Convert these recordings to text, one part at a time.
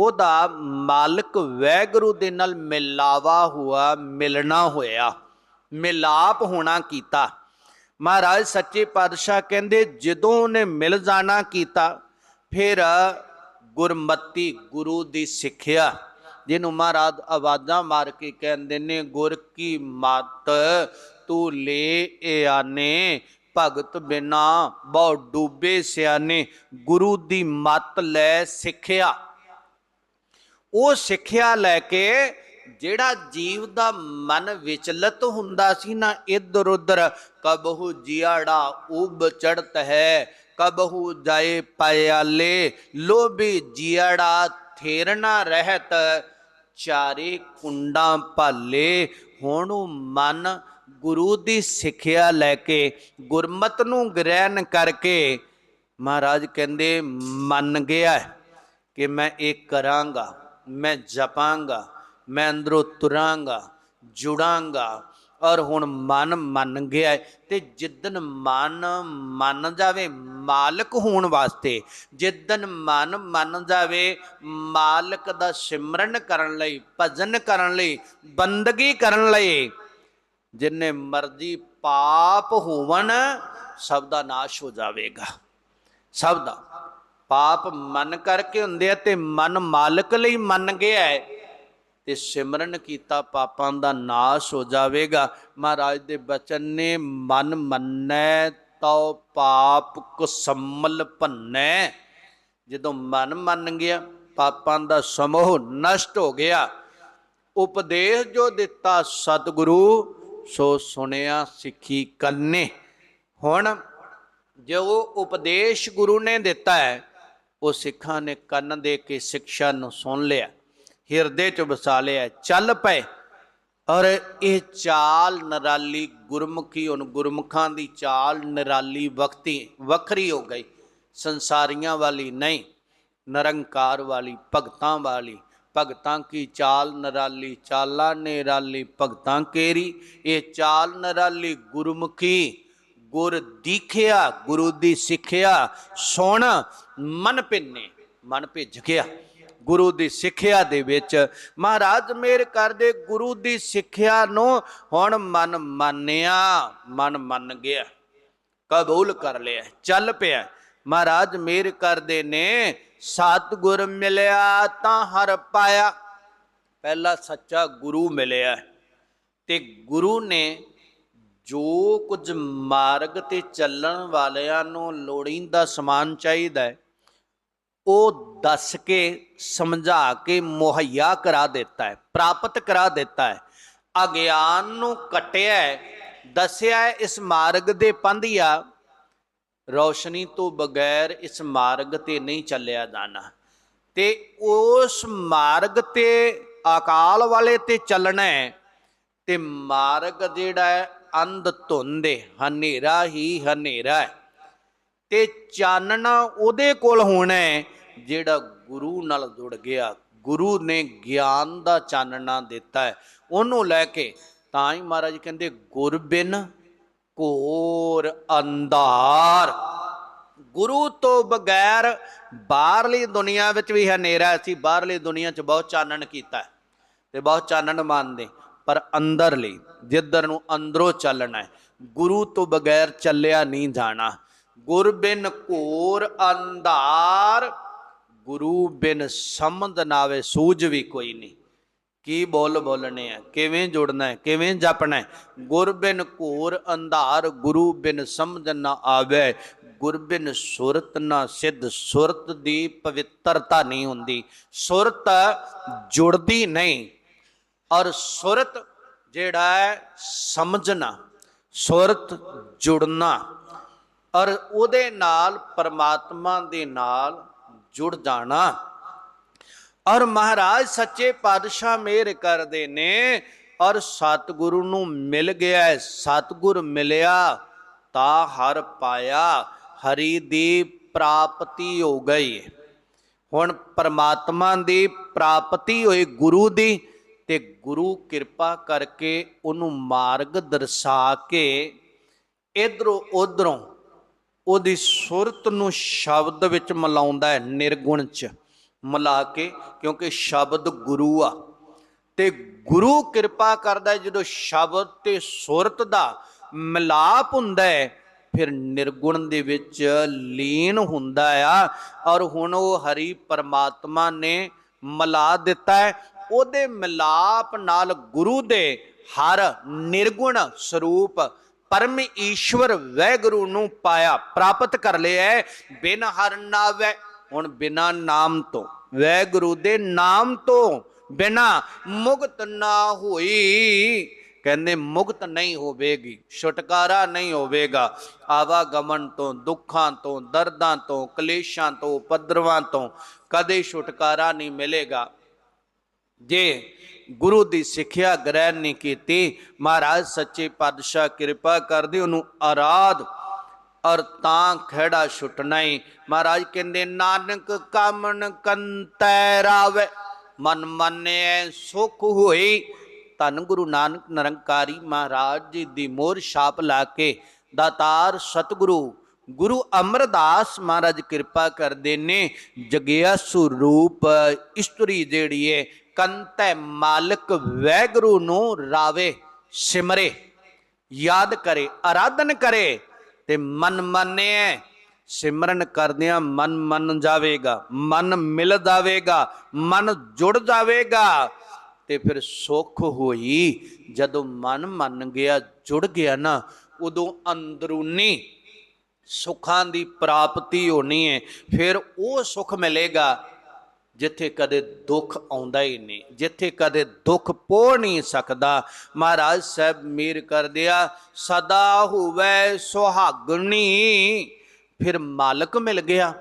ਉਹਦਾ ਮਾਲਕ ਵੈਗਰੂ ਦੇ ਨਾਲ ਮਿਲਾਵਾ ਹੁਆ, ਮਿਲਣਾ ਹੋਇਆ, ਮਿਲਾਪ ਹੋਣਾ ਕੀਤਾ। ਮਹਾਰਾਜ ਸੱਚੇ ਪਾਤਸ਼ਾਹ ਕਹਿੰਦੇ, ਜਦੋਂ ਉਹਨੇ ਮਿਲ ਜਾਣਾ ਕੀਤਾ, ਫਿਰ ਗੁਰਮਤੀ ਗੁਰੂ ਦੀ ਸਿੱਖਿਆ, ਜਿਹਨੂੰ ਮਹਾਰਾਜ ਆਵਾਜ਼ਾਂ ਮਾਰ ਕੇ ਕਹਿੰਦੇ ਨੇ, ਗੁਰ ਕੀ ਮਤ ਤੂੰ ਲੈ ਆਨੇ, ਭਗਤ ਬਿਨਾ ਬਹੁ ਡੂਬੇ ਸਿਆਨੇ, ਗੁਰੂ ਦੀ ਮਤ ਲੈ ਸਿੱਖਿਆ। ਉਹ ਸਿੱਖਿਆ ਲੈ ਕੇ ਜਿਹੜਾ ਜੀਵ ਦਾ ਮਨ ਵਿਚਲਤ ਹੁੰਦਾ ਸੀ ਨਾ ਇਧਰ ਉਧਰ, ਕਬਹੂ ਜਿਆੜਾ ਉਬ ਚੜਤ ਹੈ, ਕਬਹੂ ਜਾਏ ਪਿਆਲੇ ਲੋਭੀ ਜਿਆੜਾ ਥੇਰਨਾ ਰਹਿਤ, ਚਾਰੇ ਕੁੰਡਾਂ ਭਾਲੇ। ਹੁਣ ਉਹ ਮਨ ਗੁਰੂ ਦੀ ਸਿੱਖਿਆ ਲੈ ਕੇ, ਗੁਰਮਤ ਨੂੰ ਗ੍ਰਹਿਣ ਕਰਕੇ, ਮਹਾਰਾਜ ਕਹਿੰਦੇ, ਮੰਨ ਗਿਆ ਕਿ ਮੈਂ ਇਹ ਕਰਾਂਗਾ। ਮੈਂ ਜਪਾਂਗਾ, ਮੈਂ ਅੰਦਰੋਂ ਤੁਰਾਂਗਾ, ਜੁੜਾਂਗਾ ਔਰ ਹੁਣ ਮਨ ਮੰਨ ਗਿਆ ਹੈ ਤੇ ਜਿੱਦਨ ਮਨ ਮੰਨ ਜਾਵੇ ਮਾਲਕ ਹੋਣ ਵਾਸਤੇ, ਜਿੱਦਨ ਮਨ ਮੰਨ ਜਾਵੇ ਮਾਲਕ ਦਾ ਸਿਮਰਨ ਕਰਨ ਲਈ, ਭਜਨ ਕਰਨ ਲਈ, ਬੰਦਗੀ ਕਰਨ ਲਈ, ਜਿੰਨੇ ਮਰਜ਼ੀ ਪਾਪ ਹੋਵਣ ਸਭ ਦਾ ਨਾਸ਼ ਹੋ ਜਾਵੇਗਾ, ਸਭ ਦਾ। ਪਾਪ ਮਨ ਕਰਕੇ ਹੁੰਦੇ ਆ ਤੇ ਮਨ ਮਾਲਕ ਲਈ ਮੰਨ ਗਿਆ ਹੈ। ਤੇ ਸਿਮਰਨ ਕੀਤਾ ਪਾਪਾਂ ਦਾ ਨਾਸ਼ ਹੋ ਜਾਵੇਗਾ। ਮਹਾਰਾਜ ਦੇ ਬਚਨ ਨੇ, ਮਨ ਮੰਨੈ ਤਉ ਪਾਪ ਕੁਸਮਲ ਭੰਨੈ। ਜਦੋਂ ਮਨ ਮੰਨ ਗਿਆ, ਪਾਪਾਂ ਦਾ ਸਮੂਹ ਨਸ਼ਟ ਹੋ ਗਿਆ। ਉਪਦੇਸ਼ ਜੋ ਦਿੱਤਾ ਸਤਿਗੁਰੂ, ਸੋ ਸੁਣਿਆ ਸਿੱਖੀ ਕੰਨੇ ਹੁਣ ਜੋ ਉਪਦੇਸ਼ ਗੁਰੂ ਨੇ ਦਿੱਤਾ ਹੈ ਉਹ ਸਿੱਖਾਂ ਨੇ ਕੰਨ ਦੇ ਕੇ ਸਿੱਖਿਆ ਨੂੰ ਸੁਣ ਲਿਆ, ਹਿਰਦੇ ਚ ਵਸਾ ਲਿਆ, ਚੱਲ ਪਏ। ਔਰ ਇਹ ਚਾਲ ਨਰਾਲੀ ਗੁਰਮੁਖੀ, ਹੁਣ ਗੁਰਮੁਖਾਂ ਦੀ ਚਾਲ ਨਰਾਲੀ ਵਕਤੀ, ਵੱਖਰੀ ਹੋ ਗਈ। ਸੰਸਾਰੀਆਂ ਵਾਲੀ ਨਹੀਂ, ਨਿਰੰਕਾਰ ਵਾਲੀ, ਭਗਤਾਂ ਵਾਲੀ। ਭਗਤਾਂ ਕੀ ਚਾਲ ਨਰਾਲੀ, ਚਾਲਾ ਨਿਰਾਲੀ, ਭਗਤਾਂ ਕੇਰੀ? ਇਹ ਚਾਲ ਨਰਾਲੀ ਗੁਰਮੁਖੀ, ਗੁਰ ਦੀਖਿਆ, ਗੁਰੂ ਦੀ ਸਿੱਖਿਆ, ਸੁਣ ਮਨ ਪਿੰਨੇ ਮਨ ਭਿੱਜ ਗਿਆ ਗੁਰੂ ਦੀ ਸਿੱਖਿਆ ਦੇ ਵਿੱਚ, ਮਹਾਰਾਜ ਮੇਰ ਕਰਦੇ ਗੁਰੂ ਦੀ ਸਿੱਖਿਆ ਨੂੰ ਹੁਣ ਮਨ ਮੰਨਿਆ, ਮਨ ਮੰਨ ਗਿਆ। ਕਬੂਲ ਕਰ ਲਿਆ, ਚੱਲ ਪਿਆ। ਮਹਾਰਾਜ ਮੇਰ ਕਰਦੇ ਨੇ, ਸਤਿਗੁਰ ਮਿਲਿਆ ਤਾਂ ਹਰ ਪਾਇਆ। ਪਹਿਲਾ ਸੱਚਾ ਗੁਰੂ ਮਿਲਿਆ। ਤੇ ਗੁਰੂ ਨੇ ਜੋ ਕੁਝ ਮਾਰਗ ਤੇ ਚੱਲਣ ਵਾਲਿਆਂ ਨੂੰ ਲੋੜੀਂਦਾ ਸਮਾਨ ਚਾਹੀਦਾ ਹੈ ਉਹ ਦੱਸ ਕੇ ਸਮਝਾ ਕੇ ਮੁਹੱਈਆ ਕਰਾ ਦਿੱਤਾ ਹੈ, ਪ੍ਰਾਪਤ ਕਰਾ ਦਿੱਤਾ ਹੈ। ਅਗਿਆਨ ਨੂੰ ਕਟਿਆ ਦੱਸਿਆ ਇਸ ਮਾਰਗ ਦੇ ਪੰਧਿਆ ਰੌਸ਼ਨੀ ਤੋਂ ਬਗੈਰ ਇਸ ਮਾਰਗ ਤੇ ਨਹੀਂ ਚੱਲਿਆ ਜਾਣਾ। ਤੇ ਉਸ ਮਾਰਗ ਤੇ, ਅਕਾਲ ਵਾਲੇ ਤੇ ਚੱਲਣਾ ਹੈ, ਤੇ ਮਾਰਗ ਜਿਹੜਾ ਹੈ, ਅੰਧ ਧੁੰਦੇ ਹਨੇਰਾ ਹੀ ਹਨੇਰਾ ਹੈ। ਤੇ ਚਾਨਣਾ ਉਹਦੇ ਕੋਲ ਹੋਣਾ ਹੈ, ਜਿਹੜਾ ਗੁਰੂ ਨਾਲ ਜੁੜ ਗਿਆ। ਗੁਰੂ ਨੇ ਗਿਆਨ ਦਾ ਚਾਨਣਾ ਦਿੱਤਾ ਹੈ। ਉਹਨੂੰ ਲੈ ਕੇ ਤਾਂ ਹੀ ਮਹਾਰਾਜ ਕਹਿੰਦੇ, ਗੁਰ ਬਿਨ ਘੋਰ ਅੰਧਾਰ। ਗੁਰੂ ਤੋਂ ਬਗੈਰ ਬਾਹਰਲੀ ਦੁਨੀਆ ਵਿੱਚ ਵੀ ਹਨੇਰਾ ਸੀ ਬਾਹਰਲੀ ਦੁਨੀਆ 'ਚ ਬਹੁਤ ਚਾਨਣ ਕੀਤਾ ਹੈ ਤੇ ਬਹੁਤ ਚਾਨਣ ਮੰਨਦੇ। ਪਰ ਅੰਦਰ ਲਈ ਜਿੱਧਰ ਨੂੰ ਅੰਦਰੋਂ ਚੱਲਣਾ ਹੈ, ਗੁਰੂ ਤੋਂ ਬਗੈਰ ਚੱਲਿਆ ਨਹੀਂ ਜਾਣਾ। ਗੁਰ ਬਿਨ ਘੋਰ ਅੰਧਾਰ, ਗੁਰੂ ਬਿਨ ਸਮਝ ਨਾ ਆਵੇ ਸੂਝ ਵੀ ਕੋਈ ਨਹੀਂ। ਕੀ ਬੋਲ ਬੋਲਣੇ ਆ? ਕਿਵੇਂ ਜੁੜਨਾ ਹੈ? ਕਿਵੇਂ ਜਪਣਾ ਹੈ? ਗੁਰ ਬਿਨ ਘੋਰ ਅੰਧਾਰ, ਗੁਰੂ ਬਿਨ ਸਮਝ ਨਾ ਆਵੇ। ਗੁਰ ਬਿਨ ਸੁਰਤ ਨਾ ਸਿੱਧ, ਸੁਰਤ ਦੀ ਪਵਿੱਤਰਤਾ ਨਹੀਂ ਹੁੰਦੀ। ਸੁਰਤ ਜੁੜਦੀ ਨਹੀਂ, ਔਰ ਸੁਰਤ ਜਿਹੜਾ ਹੈ ਸਮਝਣਾ, ਸੁਰਤ ਜੁੜਨਾ। ਔਰ ਉਹਦੇ ਨਾਲ ਪਰਮਾਤਮਾ ਦੇ ਨਾਲ ਜੁੜ ਜਾਣਾ ਔਰ ਮਹਾਰਾਜ ਸੱਚੇ ਪਾਤਸ਼ਾਹ ਮਿਹਰ ਕਰਦੇ ਨੇ, ਔਰ ਸਤਿਗੁਰੂ ਨੂੰ ਮਿਲ ਗਿਆ ਹੈ। ਸਤਿਗੁਰ ਮਿਲਿਆ ਤਾਂ ਹਰ ਪਾਇਆ, ਹਰੀ ਦੀ ਪ੍ਰਾਪਤੀ ਹੋ ਗਈ ਹੁਣ ਪਰਮਾਤਮਾ ਦੀ ਪ੍ਰਾਪਤੀ ਹੋਈ ਗੁਰੂ ਦੀ ਤੇ ਗੁਰੂ ਕਿਰਪਾ ਕਰਕੇ ਉਹਨੂੰ ਮਾਰਗ ਦਰਸਾ ਕੇ ਇਧਰੋਂ ਉਧਰੋਂ ਉਹਦੀ ਸੁਰਤ ਨੂੰ ਸ਼ਬਦ ਵਿੱਚ ਮਿਲਾਉਂਦਾ ਹੈ ਨਿਰਗੁਣ ਚ। ਮਿਲਾ ਕੇ, ਕਿਉਂਕਿ ਸ਼ਬਦ ਗੁਰੂ ਆ। ਤੇ ਗੁਰੂ ਕਿਰਪਾ ਕਰਦਾ ਜਦੋਂ ਸ਼ਬਦ ਤੇ ਸੁਰਤ ਦਾ ਮਿਲਾਪ ਹੁੰਦਾ ਹੈ, ਫਿਰ ਨਿਰਗੁਣ ਦੇ ਵਿੱਚ ਲੀਨ ਹੁੰਦਾ ਆ। ਔਰ ਹੁਣ ਉਹ ਹਰੀ ਪਰਮਾਤਮਾ ਨੇ ਮਿਲਾ ਦਿੱਤਾ ਹੈ। ਉਹਦੇ ਮਿਲਾਪ ਨਾਲ ਗੁਰੂ ਦੇ ਹਰ ਨਿਰਗੁਣ ਸਰੂਪ ਪਰਮ ਈਸ਼ਵਰ ਵੈਗੁਰੂ ਨੂੰ ਪਾਇਆ, ਪ੍ਰਾਪਤ ਕਰ ਲਿਆ ਬਿਨ ਹਰ ਨਾਵੇ, ਹੁਣ ਬਿਨਾ ਨਾਮ ਤੋਂ, ਵੈਗੁਰੂ ਦੇ ਨਾਮ ਤੋਂ ਬਿਨਾ ਮੁਕਤ ਨਾ ਹੋਈ। ਕਹਿੰਦੇ ਮੁਕਤ ਨਹੀਂ ਹੋਵੇਗੀ, ਛੁਟਕਾਰਾ ਨਹੀਂ ਹੋਵੇਗਾ। ਆਵਾਗਮਨ ਤੋਂ, ਦੁੱਖਾਂ ਤੋਂ, ਦਰਦਾਂ ਤੋਂ, ਕਲੇਸ਼ਾਂ ਤੋਂ, ਉਪਦਰਵਾਂ ਤੋਂ ਕਦੇ ਛੁਟਕਾਰਾ ਨਹੀਂ ਮਿਲੇਗਾ। ਜੇ ਗੁਰੂ ਦੀ ਸਿੱਖਿਆ ਗ੍ਰਹਿਣ ਨਹੀਂ ਕੀਤੀ। ਮਹਾਰਾਜ ਸੱਚੇ ਪਾਤਸ਼ਾਹ ਕਿਰਪਾ ਕਰਦੇ ਉਹਨੂੰ ਆਰਾਧ ਔਰ ਤਾਂ ਖੜਾ ਛੁਟਣਾ ਹੀ ਮਹਾਰਾਜ ਕਹਿੰਦੇ, ਨਾਨਕ ਕਾਮਨ ਕੰਤੈ ਰਾਵੇ, ਮਨ ਮੰਨਿਐ ਸੁਖ ਹੋਈ। ਧੰਨ ਗੁਰੂ ਨਾਨਕ ਨਿਰੰਕਾਰੀ ਮਹਾਰਾਜ ਜੀ ਦੀ ਮੋਹਰ ਛਾਪ ਲਾ ਕੇ ਦਾਤਾਰ ਸਤਿਗੁਰੂ, ਗੁਰੂ ਅਮਰਦਾਸ ਮਹਾਰਾਜ ਕਿਰਪਾ ਕਰਦੇ ਨੇ। ਜਗਿਆ ਸਰੂਪ ਇਸਤਰੀ ਜਿਹੜੀ ਏ ਕੰਤੈ ਮਾਲਕ ਵੈਗਰੂ ਨੂੰ ਰਾਵੇ, ਸਿਮਰੇ। ਯਾਦ ਕਰੇ ਆਰਾਧਨ ਕਰੇ ਤੇ ਮਨ ਮੰਨੇ ਸਿਮਰਨ ਕਰਦਿਆਂ ਮਨ ਮੰਨ ਜਾਵੇਗਾ, ਮਨ ਮਿਲ ਜਾਵੇਗਾ, ਮਨ ਜੁੜ ਜਾਵੇਗਾ। ਤੇ ਫਿਰ ਸੁੱਖ ਹੋਈ, ਜਦੋਂ ਮਨ ਮੰਨ ਗਿਆ, ਜੁੜ ਗਿਆ ਨਾ, ਉਦੋਂ ਅੰਦਰੂਨੀ ਸੁੱਖਾਂ ਦੀ ਪ੍ਰਾਪਤੀ ਹੋਣੀ ਹੈ। ਫਿਰ ਉਹ ਸੁੱਖ ਮਿਲੇਗਾ ਜਿੱਥੇ ਕਦੇ ਦੁੱਖ ਆਉਂਦਾ ਹੀ ਨਹੀਂ, ਜਿੱਥੇ ਕਦੇ ਦੁੱਖ ਪੋ ਨਹੀਂ ਸਕਦਾ। ਮਹਾਰਾਜ ਸਾਹਿਬ ਮੇਰ ਕਰਦਿਆ ਸਦਾ ਹੋਵੇ ਸੁਹਾਗਣੀ। ਫਿਰ ਮਾਲਕ ਮਿਲ ਗਿਆ।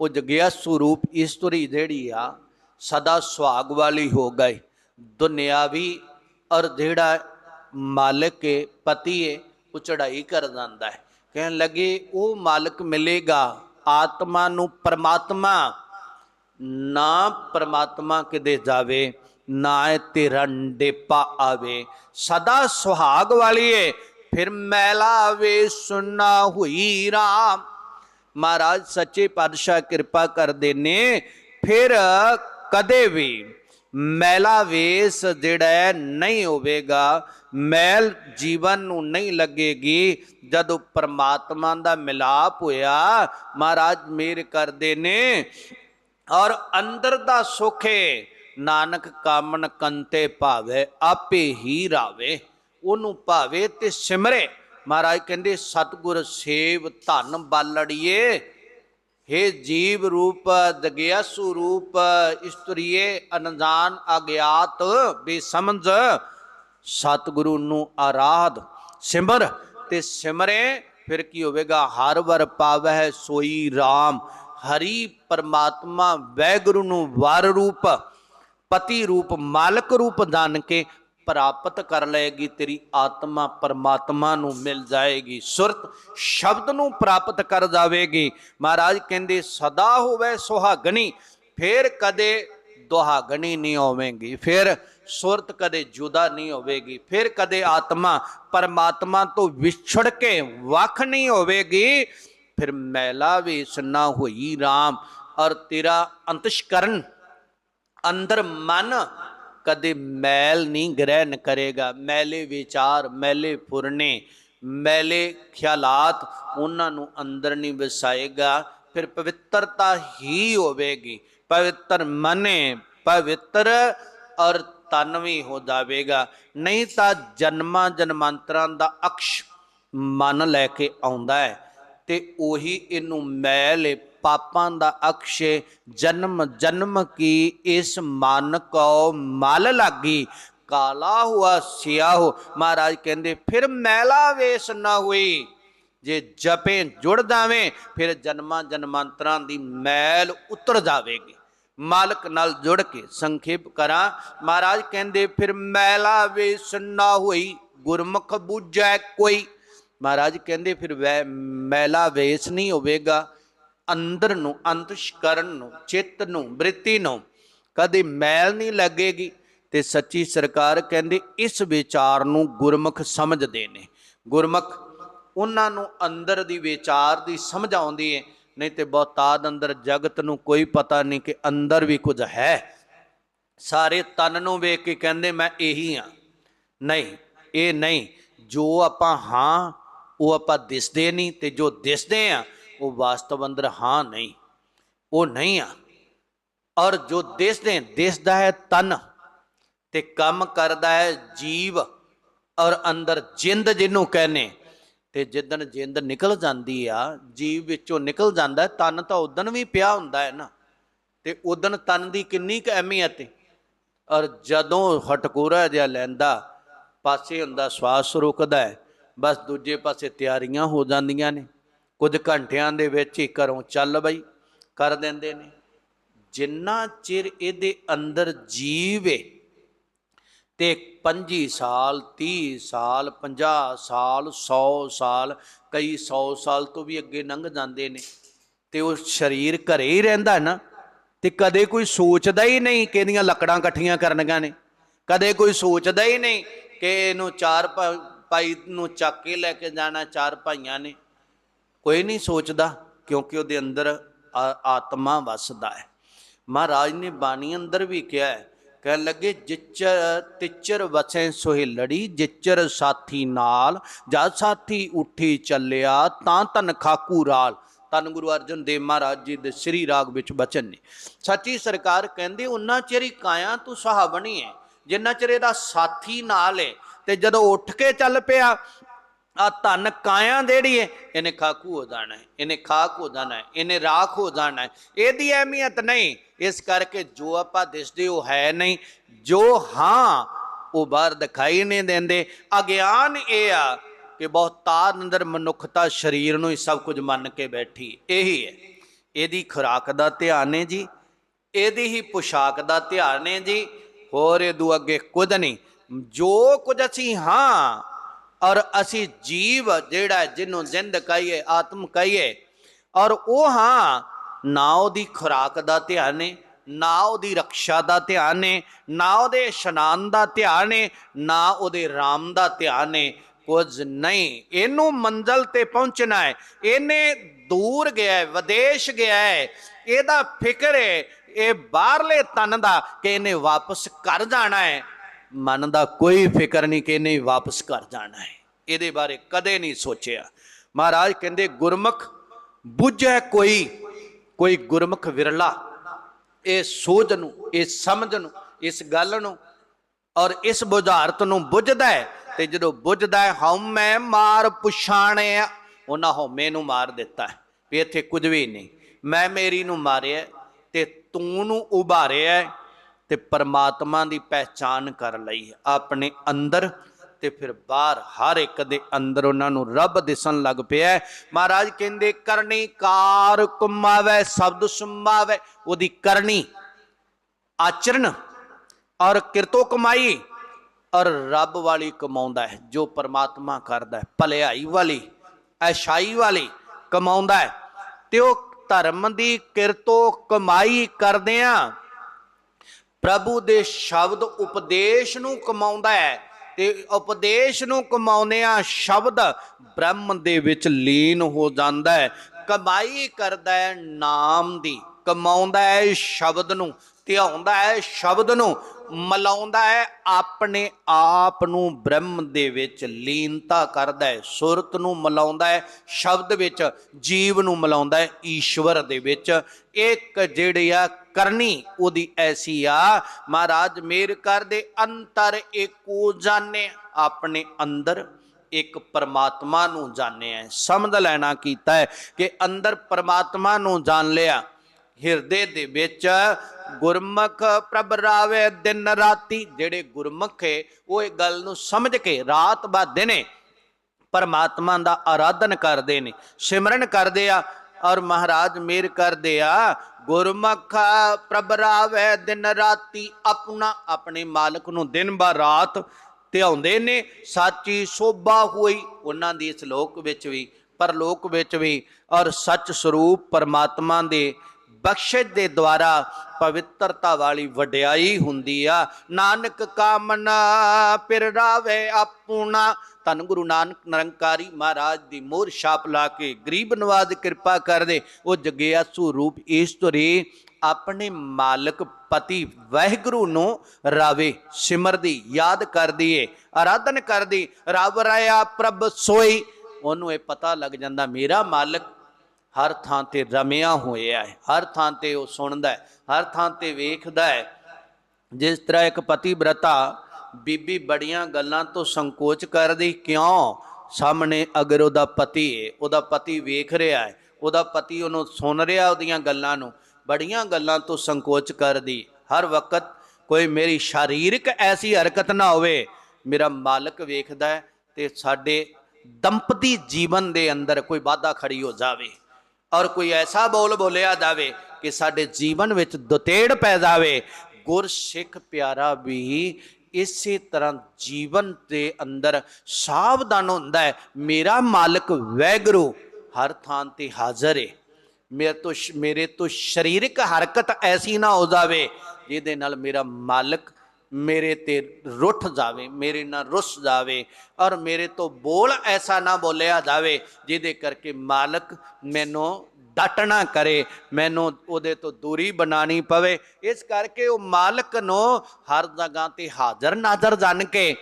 ਉਹ ਜਗਿਆ ਸਰੂਪ ਇਸਤਰੀ ਜਿਹੜੀ ਆ, ਸਦਾ ਸੁਹਾਗ ਵਾਲੀ ਹੋ ਗਈ ਦੁਨਿਆਵੀ ਔਰ ਜਿਹੜਾ ਮਾਲਕ ਹੈ ਪਤੀ ਹੈ ਉਹ ਚੜਾਈ ਕਰ ਜਾਂਦਾ ਹੈ। ਕਹਿਣ ਲੱਗੇ, ਉਹ ਮਾਲਕ ਮਿਲੇਗਾ, ਆਤਮਾ ਨੂੰ ਪਰਮਾਤਮਾ ਨਾ ਪਰਮਾਤਮਾ ਕਿਤੇ ਜਾਵੇ, ਨਾ ਇਹ ਤੇਰਾ ਡੇਪਾ ਆਵੇ। ਸਦਾ ਸੁਹਾਗ ਵਾਲੀ ਏ, ਫਿਰ ਮੈਲਾ ਵੇ ਸੁਨਾ ਹੋਈ ਰਾਮ। ਮਹਾਰਾਜ ਸੱਚੇ ਪਾਤਸ਼ਾਹ ਕਿਰਪਾ ਕਰਦੇ ਨੇ, ਫਿਰ ਕਦੇ ਵੀ ਮੈਲਾ ਵੇਸ ਜਿਹੜਾ ਨਹੀਂ ਹੋਵੇਗਾ, ਮੈਲ ਜੀਵਨ ਨੂੰ ਨਹੀਂ ਲੱਗੇਗੀ। ਜਦੋਂ ਪਰਮਾਤਮਾ ਦਾ ਮਿਲਾਪ ਹੋਇਆ, ਮਹਾਰਾਜ ਮੇਰ ਕਰਦੇ ਨੇ ਔਰ ਅੰਦਰ ਦਾ ਸੁਖੇ ਨਾਨਕ ਕਾਮਨ ਕੰਤੇ ਭਾਵੇ, ਆਪੇ ਹੀ ਰਾਵੇ, ਉਹਨੂੰ ਭਾਵੇ ਤੇ ਸਿਮਰੇ। ਮਹਾਰਾਜ ਕਹਿੰਦੇ, ਸਤਿਗੁਰ ਸੇਵ ਧਨ ਬਾਲੜੀਏ हे ਜੀਵ ਰੂਪ ਦਗਿਆਸੂ ਰੂਪ, ਇਸਤਰੀਏ ਅਨਜਾਨ ਅਗਿਆਤ ਬੇਸਮਝ। ਸਤਿਗੁਰੂ ਨੂੰ ਆਰਾਧ, ਸਿਮਰ ਤੇ ਸਿਮਰੇ, ਫਿਰ ਕੀ ਹੋਵੇਗਾ? ਹਰ ਵਰ ਪਾਵਹਿ ਸੋਈ RAM ਹਰੀ ਪਰਮਾਤਮਾ ਵੈਗੁਰੂ ਨੂੰ ਵਾਰ ਰੂਪ, ਪਤੀ ਰੂਪ, ਮਾਲਕ ਰੂਪ ਜਾਣ ਕੇ ਪ੍ਰਾਪਤ ਕਰ ਲਏਗੀ, ਤੇਰੀ ਆਤਮਾ ਪਰਮਾਤਮਾ ਨੂੰ ਮਿਲ ਜਾਏਗੀ। ਸੁਰਤ ਸ਼ਬਦ ਨੂੰ ਪ੍ਰਾਪਤ ਕਰ ਜਾਵੇਗੀ। ਮਹਾਰਾਜ ਕਹਿੰਦੇ, ਸਦਾ ਹੋਵੇ ਸੁਹਾਗਣੀ, ਫੇਰ ਕਦੇ ਦੁਹਾਗਣੀ ਨਹੀਂ ਹੋਵੇਗੀ। ਫਿਰ ਸੁਰਤ ਕਦੇ ਜੁਦਾ ਨਹੀਂ ਹੋਵੇਗੀ। ਫਿਰ ਕਦੇ ਆਤਮਾ ਪਰਮਾਤਮਾ ਤੋਂ ਵਿਛੜ ਕੇ ਵੱਖ ਨਹੀਂ ਹੋਵੇਗੀ। ਫਿਰ ਮੈਲਾ ਵੇਸਨਾ ਹੋਈ RAM ਔਰ ਤੇਰਾ ਅੰਤਸ਼ਕਰਨ ਅੰਦਰ ਮਨ ਕਦੇ ਮੈਲ ਨਹੀਂ ਗ੍ਰਹਿਣ ਕਰੇਗਾ। ਮੈਲੇ ਵਿਚਾਰ, ਮੈਲੇ ਫੁਰਨੇ, ਮੈਲੇ ਖਿਆਲਾਤ ਉਹਨਾਂ ਨੂੰ ਅੰਦਰ ਨਹੀਂ ਵਸਾਏਗਾ। ਫਿਰ ਪਵਿੱਤਰਤਾ ਹੀ ਹੋਵੇਗੀ। ਪਵਿੱਤਰ ਮਨੇ ਪਵਿੱਤਰ ਔਰ ਤਨ ਵੀ ਹੋ ਜਾਵੇਗਾ। ਨਹੀਂ ਤਾਂ ਜਨਮਾਂ ਜਨਮਾਂਤਰਾਂ ਦਾ ਅਕਸ਼ ਮਨ ਲੈ ਕੇ ਆਉਂਦਾ ਹੈ। ਤੇ ਉਹੀ ਇਹਨੂੰ ਮੈਲ ਏ, ਪਾਪਾਂ ਦਾ ਅਕਸ਼ੇ, ਜਨਮ ਜਨਮ ਕੀ, ਇਸ ਮਨ ਕੋ ਮਲ ਲਾਗੀ। ਕਾਲਾ ਹੁਆ ਸਿਆਹੋ ਮਹਾਰਾਜ ਕਹਿੰਦੇ, ਫਿਰ ਮੈਲਾ ਵੇਸ ਨਾ ਹੋਈ। ਜੇ ਜਪੇ ਜੁੜ ਜਾਵੇਂ, ਫਿਰ ਜਨਮਾਂ ਜਨਮਾਂਤਰਾਂ ਦੀ ਮੈਲ ਉਤਰ ਜਾਵੇਗੀ। ਮਾਲਕ ਨਾਲ ਜੁੜ ਕੇ ਸੰਖੇਪ ਕਰਾਂ। ਮਹਾਰਾਜ ਕਹਿੰਦੇ, ਫਿਰ ਮੈਲਾ ਵੇਸ ਨਾ ਹੋਈ। ਗੁਰਮੁਖ ਬੂਝੈ ਕੋਈ ਮਹਾਰਾਜ ਕਹਿੰਦੇ ਫਿਰ ਵੈ ਮੈਲਾ ਵੇਸ ਨਹੀਂ ਹੋਵੇਗਾ, ਅੰਦਰ ਨੂੰ ਅੰਤਸ਼ਕਰਨ ਨੂੰ, ਚਿੱਤ ਨੂੰ, ਬ੍ਰਿਤੀ ਨੂੰ ਕਦੇ ਮੈਲ ਨਹੀਂ ਲੱਗੇਗੀ। ਤੇ ਸੱਚੀ ਸਰਕਾਰ ਕਹਿੰਦੇ ਇਸ ਵਿਚਾਰ ਨੂੰ ਗੁਰਮੁਖ ਸਮਝਦੇ ਨੇ। ਗੁਰਮੁਖ ਉਹਨਾਂ ਨੂੰ ਅੰਦਰ ਦੀ ਵਿਚਾਰ ਦੀ ਸਮਝ ਆਉਂਦੀ ਹੈ ਨਹੀਂ ਤੇ ਬਹੁਤਾਦ ਅੰਦਰ ਜਗਤ ਨੂੰ ਕੋਈ ਪਤਾ ਨਹੀਂ ਕਿ ਅੰਦਰ ਵੀ ਕੁਝ ਹੈ। ਸਾਰੇ ਤਨ ਨੂੰ ਵੇਖ ਕੇ ਕਹਿੰਦੇ ਮੈਂ ਇਹੀ ਹਾਂ ਨਹੀਂ, ਇਹ ਨਹੀਂ, ਜੋ ਆਪਾਂ ਹਾਂ ਉਹ ਆਪਾਂ ਦਿਸਦੇ ਨਹੀਂ ਤੇ ਜੋ ਦਿਸਦੇ ਆ, ਉਹ ਵਾਸਤਵ ਅੰਦਰ ਹਾਂ ਨਹੀਂ, ਉਹ ਨਹੀਂ ਆ। ਔਰ ਜੋ ਦਿਸਦੇ, ਦਿਸਦਾ ਹੈ ਤਨ ਤੇ ਕੰਮ ਕਰਦਾ ਹੈ ਜੀਵ ਔਰ ਅੰਦਰ ਜਿੰਦ ਜਿਹਨੂੰ ਕਹਿੰਦੇ। ਤੇ ਜਿੱਦਣ ਜਿੰਦ ਨਿਕਲ ਜਾਂਦੀ ਆ, ਜੀਵ ਵਿੱਚੋਂ ਨਿਕਲ ਜਾਂਦਾ ਤਨ ਤਾਂ ਉਦਣ ਵੀ ਪਿਆ ਹੁੰਦਾ ਹੈ ਨਾ। ਤੇ ਉਦਣ ਤਨ ਦੀ ਕਿੰਨੀ ਕੁ ਅਹਿਮੀਅਤ ਹੈ ਔਰ ਜਦੋਂ ਹਟਕੋਰਾ ਜਿਹਾ ਲੈਂਦਾ, ਪਾਸੇ ਹੁੰਦਾ, ਸਵਾਸ ਰੁਕਦਾ ਹੈ ਬਸ ਦੂਜੇ ਪਾਸੇ ਤਿਆਰੀਆਂ ਹੋ ਜਾਂਦੀਆਂ ਨੇ। ਕੁਝ ਘੰਟਿਆਂ ਦੇ ਵਿੱਚ ਹੀ ਘਰੋਂ ਚੱਲ ਬਈ, ਕਰ ਦਿੰਦੇ ਨੇ। ਜਿੰਨਾ ਚਿਰ ਇਹਦੇ ਅੰਦਰ ਜੀਵ ਏ, ਤੇ 25 ਸਾਲ 30 ਸਾਲ 50 ਸਾਲ 100 ਸਾਲ, ਕਈ 100 ਸਾਲ ਤੋਂ ਵੀ ਅੱਗੇ ਲੰਘ ਜਾਂਦੇ ਨੇ। ਤੇ ਉਹ ਸਰੀਰ ਘਰੇ ਹੀ ਰਹਿੰਦਾ ਨਾ, ਤੇ ਕਦੇ ਕੋਈ ਸੋਚਦਾ ਹੀ ਨਹੀਂ ਕਿ ਇਹਦੀਆਂ ਲੱਕੜਾਂ ਇਕੱਠੀਆਂ ਕਰਨੀਆਂ ਨੇ। ਕਦੇ ਕੋਈ ਸੋਚਦਾ ਹੀ ਨਹੀਂ ਕਿ ਇਹਨੂੰ ਚਾਰ ਭਾ- ਭਾਈ ਨੂੰ ਚੱਕ ਕੇ ਲੈ ਕੇ ਜਾਣਾ, ਚਾਰ ਭਾਈਆਂ ਨੇ। ਕੋਈ ਨਹੀਂ ਸੋਚਦਾ, ਕਿਉਂਕਿ ਉਹਦੇ ਅੰਦਰ ਆ- ਆਤਮਾ ਵਸਦਾ ਹੈ। ਮਹਾਰਾਜ ਨੇ ਬਾਣੀ ਅੰਦਰ ਵੀ ਕਿਹਾ ਹੈ, ਕਹਿਣ ਲੱਗੇ, ਜਿਚਰ ਤਿਚਰ ਵਸੈ ਸੁਹੇਲੜੀ ਜਿਚਰ ਸਾਥੀ ਨਾਲ, ਜਦ ਸਾਥੀ ਉੱਠੀ ਚੱਲਿਆ, ਤਾਂ ਤਨ ਖਾਕੂ ਰਾਲ। ਤਨ ਗੁਰੂ ਅਰਜਨ ਦੇਵ ਮਹਾਰਾਜ ਜੀ ਦੇ ਸ੍ਰੀ ਰਾਗ ਵਿੱਚ ਬਚਨ ਨੇ। ਸੱਚੀ ਸਰਕਾਰ ਕਹਿੰਦੇ ਉਹਨਾਂ ਚਿਰ ਹੀ ਕਾਇਆ ਤੂੰ ਸੁਹਾਵਣੀ ਹੈ ਜਿੰਨਾ ਚਿਰ ਇਹਦਾ ਸਾਥੀ ਨਾਲ ਹੈ ਤੇ ਜਦੋਂ ਉੱਠ ਕੇ ਚੱਲ ਪਿਆ, ਆ ਧਨ ਕਾਇਆ ਜਿਹੜੀ ਏ ਇਹਨੇ ਖਾਕੂ ਹੋ ਜਾਣਾ ਹੈ, ਇਹਨੇ ਖਾਕ ਹੋ ਜਾਣਾ ਹੈ, ਇਹਨੇ ਰਾਖ ਹੋ ਜਾਣਾ ਹੈ। ਇਹਦੀ ਅਹਿਮੀਅਤ ਨਹੀਂ, ਇਸ ਕਰਕੇ ਜੋ ਆਪਾਂ ਦਿਸਦੇ ਉਹ ਹੈ ਨਹੀਂ, ਜੋ ਹਾਂ, ਉਹ ਬਾਹਰ ਦਿਖਾਈ ਨਹੀਂ ਦਿੰਦੇ। ਅਗਿਆਨ ਇਹ ਆ ਕਿ ਬਹੁਤਾਰ ਅੰਦਰ ਮਨੁੱਖਤਾ ਸਰੀਰ ਨੂੰ ਹੀ ਸਭ ਕੁਝ ਮੰਨ ਕੇ ਬੈਠੀ, ਇਹੀ ਹੈ। ਇਹਦੀ ਖੁਰਾਕ ਦਾ ਧਿਆਨ ਹੈ ਜੀ, ਇਹਦੀ ਹੀ ਪੁਸ਼ਾਕ ਦਾ ਧਿਆਨ ਹੈ ਜੀ, ਹੋਰ ਇਹ ਇਹਦੂ ਅੱਗੇ ਕੁਝ ਨਹੀਂ। ਜੋ ਕੁਝ ਅਸੀਂ ਹਾਂ ਔਰ ਅਸੀਂ ਜੀਵ ਜਿਹੜਾ ਜਿਹਨੂੰ ਜਿੰਦ ਕਹੀਏ, ਆਤਮ ਕਹੀਏ, ਔਰ ਉਹ ਹਾਂ, ਨਾ ਉਹਦੀ ਖੁਰਾਕ ਦਾ ਧਿਆਨ ਹੈ ਨਾ ਉਹਦੀ ਰੱਖਿਆ ਦਾ ਧਿਆਨ ਹੈ ਨਾ ਉਹਦੇ ਇਸ਼ਨਾਨ ਦਾ ਧਿਆਨ ਹੈ ਨਾ ਉਹਦੇ ਰਾਮ ਦਾ ਧਿਆਨ ਹੈ ਕੁਝ ਨਹੀਂ। ਇਹਨੂੰ ਮੰਜ਼ਲ ਤੇ ਪਹੁੰਚਣਾ ਹੈ। ਇਹਨੇ ਦੂਰ ਗਿਆ ਹੈ, ਵਿਦੇਸ਼ ਗਿਆ ਹੈ। ਇਹਦਾ ਫਿਕਰ ਹੈ ਇਹ ਬਾਹਰਲੇ ਤਨ ਦਾ ਕਿ ਇਹਨੇ ਵਾਪਸ ਘਰ ਜਾਣਾ ਹੈ। ਮਨ ਦਾ ਕੋਈ ਫਿਕਰ ਨਹੀਂ ਕਿ ਨਹੀਂ ਵਾਪਸ ਘਰ ਜਾਣਾ ਹੈ। ਇਹਦੇ ਬਾਰੇ ਕਦੇ ਨਹੀਂ ਸੋਚਿਆ। ਮਹਾਰਾਜ ਕਹਿੰਦੇ, ਗੁਰਮੁਖ, ਬੁੱਝੈ ਕੋਈ ਕੋਈ ਗੁਰਮੁਖ ਵਿਰਲਾ। ਇਹ ਸੋਝ ਨੂੰ, ਇਹ ਸਮਝ ਨੂੰ, ਇਸ ਗੱਲ ਨੂੰ ਔਰ ਇਸ ਬੁਝਾਰਤ ਨੂੰ ਬੁੱਝਦਾ ਹੈ। ਤੇ ਜਦੋਂ ਬੁੱਝਦਾ ਹੈ ਹਉਮੈ ਮਾਰ ਪੁਛਾਣੇ ਉਹਨਾਂ ਹਉਮੈ ਨੂੰ ਮਾਰ ਦਿੱਤਾ ਵੀ ਇੱਥੇ ਕੁਝ ਵੀ ਨਹੀਂ। ਮੈਂ ਮੇਰੀ ਨੂੰ ਮਾਰਿਆ ਤੇ ਤੂੰ ਨੂੰ ਉਭਾਰਿਆ ਤੇ ਪਰਮਾਤਮਾ ਦੀ ਪਹਿਚਾਨ ਕਰ ਲਈ ਆਪਣੇ ਅੰਦਰ ਤੇ ਫਿਰ ਬਾਹਰ ਹਰ ਇੱਕ ਦੇ ਅੰਦਰ ਉਹਨਾਂ ਨੂੰ ਰੱਬ ਦਿਸਣ ਲੱਗ ਪਿਆ ਮਹਾਰਾਜ ਕਹਿੰਦੇ, ਕਰਨੀ ਕਾਰ ਕੁਮਾਵੇ ਸ਼ਬਦ ਸੁਮਾਵੇ, ਉਹਦੀ ਕਰਨੀ ਆਚਰਣ ਔਰ ਕਿਰਤੋ ਕਮਾਈ ਔਰ ਰੱਬ ਵਾਲੀ ਕਮਾਉਂਦਾ ਹੈ, ਜੋ ਪਰਮਾਤਮਾ ਕਰਦਾ ਹੈ, ਭਲਾਈ ਵਾਲੀ, ਐਸ਼ਾਈ ਵਾਲੀ ਕਮਾਉਂਦਾ ਹੈ। ਤੇ ਉਹ ਧਰਮ ਦੀ ਕਿਰਤੋ ਕਮਾਈ ਕਰਦਿਆਂ ਪ੍ਰਭੂ ਦੇ ਸ਼ਬਦ ਉਪਦੇਸ਼ ਨੂੰ ਕਮਾਉਂਦਾ ਹੈ ਤੇ ਉਪਦੇਸ਼ ਨੂੰ ਕਮਾਉਂਦਿਆਂ ਸ਼ਬਦ ਬ੍ਰਹਮ ਦੇ ਵਿੱਚ ਲੀਨ ਹੋ ਜਾਂਦਾ ਹੈ, ਕਮਾਈ ਕਰਦਾ ਹੈ ਨਾਮ ਦੀ, ਕਮਾਉਂਦਾ ਹੈ ਸ਼ਬਦ ਨੂੰ, ਧਿਆਉਂਦਾ ਹੈ ਸ਼ਬਦ ਨੂੰ, ਮਲਾਉਂਦਾ ਹੈ ਆਪਣੇ ਆਪ ਨੂੰ ਬ੍ਰਹਮ ਦੇ ਵਿੱਚ ਲੀਨਤਾ ਕਰਦਾ ਹੈ, ਸੁਰਤ ਨੂੰ ਮਲਾਉਂਦਾ ਹੈ, ਸ਼ਬਦ ਵਿੱਚ ਜੀਵ ਨੂੰ ਮਲਾਉਂਦਾ ਹੈ, ਈਸ਼ਵਰ ਦੇ ਵਿੱਚ ਇੱਕ ਜਿਹੜੀ ਆ ਕਰਨੀ ਉਹਦੀ ਐਸੀ ਆ, ਮਹਾਰਾਜ ਮੇਰ ਕਰਦੇ ਅੰਤਰ ਏਕੋ ਜਾਣੇ, ਆਪਣੇ ਅੰਦਰ ਇੱਕ ਪਰਮਾਤਮਾ ਨੂੰ ਜਾਣਿਆ ਸਮਝ ਲੈਣਾ ਕੀਤਾ ਹੈ ਕਿ ਅੰਦਰ ਪਰਮਾਤਮਾ ਨੂੰ ਜਾਣ ਲਿਆ। ਹਿਰਦੇ ਦੇ ਵਿੱਚ ਗੁਰਮੁਖ ਪ੍ਰਭ ਰਾਵੇ ਦਿਨ ਰਾਤੀ, ਜਿਹੜੇ ਗੁਰਮੁਖ ਹੈ ਉਹ ਇਹ ਗੱਲ ਨੂੰ ਸਮਝ ਕੇ ਰਾਤ ਬਾ ਦਿਨੇ ਪਰਮਾਤਮਾ ਦਾ ਆਰਾਧਨ ਕਰਦੇ ਨੇ, ਸਿਮਰਨ ਕਰਦੇ ਆ ਔਰ ਮਹਾਰਾਜ ਮੇਰ ਕਰਦੇ ਆ, ਗੁਰਮੁਖ ਪ੍ਰਭ ਰਾਵੇ ਦਿਨ ਰਾਤੀ ਆਪਣਾ ਆਪਣੇ ਮਾਲਕ ਨੂੰ ਦਿਨ ਬਾ ਰਾਤ ਧਿਆਉਂਦੇ ਨੇ, ਸਾਚੀ ਸੋਭਾ ਹੋਈ ਉਹਨਾਂ ਦੀ ਇਸ ਲੋਕ ਵਿੱਚ ਵੀ, ਪਰਲੋਕ ਵਿੱਚ ਵੀ, ਔਰ ਸੱਚ ਸਰੂਪ ਪਰਮਾਤਮਾ ਦੇ ਬਖਸ਼ਿਸ਼ ਦੇ ਦੁਆਰਾ ਪਵਿੱਤਰਤਾ ਵਾਲੀ ਵਡਿਆਈ ਹੁੰਦੀ ਆ, ਨਾਨਕ ਕਾਮਨਾ ਪਿਰ ਰਾਵੇ ਆਪੂਣਾ ਧੰਨ ਗੁਰੂ ਨਾਨਕ ਨਿਰੰਕਾਰੀ ਮਹਾਰਾਜ ਦੀ ਮੋਹਰ ਛਾਪ ਲਾ ਕੇ ਗਰੀਬ ਨਵਾਜ਼ ਕਿਰਪਾ ਕਰਦੇ ਉਹ ਜਗਿਆਸੂ ਰੂਪ ਈਸ਼ਵਰੀ ਆਪਣੇ ਮਾਲਕ ਪਤੀ ਵਾਹਿਗੁਰੂ ਨੂੰ ਰਾਵੇ ਸਿਮਰਦੀ ਯਾਦ ਕਰਦੀ ਏ ਆਰਾਧਨ ਕਰਦੀ ਰੱਬ ਰਾਇਆ ਪ੍ਰਭ ਸੋਈ। ਉਹਨੂੰ ਇਹ ਪਤਾ ਲੱਗ ਜਾਂਦਾ, ਮੇਰਾ ਮਾਲਕ ਹਰ ਥਾਂ ਤੇ ਰਮਿਆ ਹੋਇਆ ਹੈ, ਹਰ ਥਾਂ ਤੇ ਉਹ ਸੁਣਦਾ ਹੈ, ਹਰ ਥਾਂ ਤੇ ਵੇਖਦਾ ਹੈ। ਜਿਸ ਤਰ੍ਹਾਂ ਇੱਕ ਪਤੀ ਬ੍ਰਤਾ ਬੀਬੀ ਬੜੀਆਂ ਗੱਲਾਂ ਤੋਂ ਸੰਕੋਚ ਕਰਦੀ, ਕਿਉਂ? ਸਾਹਮਣੇ ਅਗਰ ਉਹਦਾ ਪਤੀ ਹੈ ਉਹਦਾ ਪਤੀ ਵੇਖ ਰਿਹਾ ਹੈ ਉਹਦਾ ਪਤੀ ਉਹਨੂੰ ਸੁਣ ਰਿਹਾ ਉਹਦੀਆਂ ਗੱਲਾਂ ਨੂੰ। ਬੜੀਆਂ ਗੱਲਾਂ ਤੋਂ ਸੰਕੋਚ ਕਰਦੀ। ਹਰ ਵਕਤ ਕੋਈ ਮੇਰੀ ਸ਼ਾਰੀਰਿਕ ਐਸੀ ਹਰਕਤ ਨਾ ਹੋਵੇ। ਮੇਰਾ ਮਾਲਕ ਵੇਖਦਾ ਹੈ ਤੇ ਸਾਡੇ ਦੰਪਤੀ ਜੀਵਨ ਦੇ ਅੰਦਰ ਕੋਈ ਵਾਧਾ ਖੜੀ ਹੋ ਜਾਵੇ ਔਰ ਕੋਈ ਐਸਾ ਬੋਲ ਬੋਲਿਆ ਜਾਵੇ ਕਿ ਸਾਡੇ ਜੀਵਨ ਵਿੱਚ ਦੁਤੇੜ ਪੈ ਜਾਵੇ। ਗੁਰ ਸਿੱਖ ਪਿਆਰਾ ਵੀ ਇਸੇ ਤਰ੍ਹਾਂ ਜੀਵਨ ਦੇ ਅੰਦਰ ਸਾਵਧਾਨ ਹੁੰਦਾ ਹੈ। ਮੇਰਾ ਮਾਲਕ ਵੈਗਰੂ ਹਰ ਥਾਂ ਤੇ ਹਾਜ਼ਰ ਹੈ ਮੇਰੇ ਤੋਂ ਸ਼- ਮੇਰੇ ਤੋਂ ਸਰੀਰਕ ਹਰਕਤ ਐਸੀ ਨਾ ਹੋ ਜਾਵੇ ਜਿਹਦੇ ਨਾਲ ਮੇਰਾ ਮਾਲਕ ਮੇਰੇ ਤੇ ਰੁੱਠ ਜਾਵੇ, ਮੇਰੇ ਨਾਲ ਰੁੱਸ ਜਾਵੇ ਔਰ ਮੇਰੇ ਤੋਂ ਬੋਲ ਐਸਾ ਨਾ ਬੋਲਿਆ ਜਾਵੇ ਜਿਹਦੇ ਕਰਕੇ ਮਾਲਕ ਮੈਨੂੰ ਡਟਣਾ ਕਰੇ, ਮੈਨੂੰ ਉਹਦੇ ਤੋਂ ਦੂਰੀ ਬਣਾਣੀ ਪਵੇ। ਇਸ ਕਰਕੇ ਉਹ ਮਾਲਕ ਨੂੰ ਹਰ ਜਗ੍ਹਾ ਤੇ ਹਾਜ਼ਰ ਨਾਜ਼ਰ ਜਾਣ ਕੇ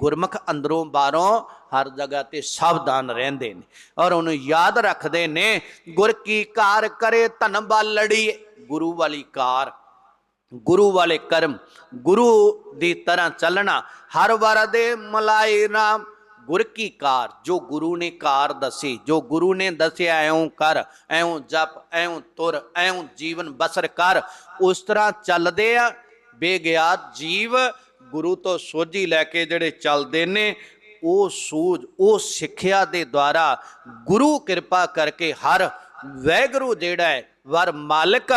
ਗੁਰਮੁਖ ਅੰਦਰੋਂ ਬਾਹਰੋਂ ਹਰ ਜਗ੍ਹਾ ਤੇ ਸਾਵਧਾਨ ਰਹਿੰਦੇ ਨੇ ਔਰ ਉਹਨੂੰ ਯਾਦ ਰੱਖਦੇ ਨੇ, ਗੁਰ ਕੀ ਕਾਰ ਕਰੇ ਧਨ ਬਾਲੜੀ? ਗੁਰੂ ਵਾਲੀ ਕਾਰ, ਗੁਰੂ ਵਾਲੇ ਕਰਮ, ਗੁਰੂ ਦੀ ਤਰ੍ਹਾਂ ਚੱਲਣਾ। ਹਰ ਵਰ ਦੇ ਮਲਾਈ ਰਾਮ ਗੁਰ ਕੀ ਕਾਰ? ਜੋ ਗੁਰੂ ਨੇ ਕਾਰ ਦੱਸੀ, ਜੋ ਗੁਰੂ ਨੇ ਦੱਸਿਆ, ਐਉਂ ਕਰ, ਐਉਂ ਜਪ, ਐਉਂ ਤੁਰ, ਐਉਂ ਜੀਵਨ ਬਸਰ ਕਰ। ਉਸ ਤਰ੍ਹਾਂ ਚੱਲਦੇ ਆ, ਬੇਗਿਆਤ ਜੀਵ ਗੁਰੂ ਤੋਂ ਸੋਝੀ ਲੈ ਕੇ ਜਿਹੜੇ ਚੱਲਦੇ ਨੇ, ਉਹ ਸੂਝ, ਉਹ ਸਿੱਖਿਆ ਦੇ ਦੁਆਰਾ ਗੁਰੂ ਕਿਰਪਾ ਕਰਕੇ ਹਰ ਵੈਗੁਰੂ ਜਿਹੜਾ ਹੈ, ਵਰ ਮਾਲਕ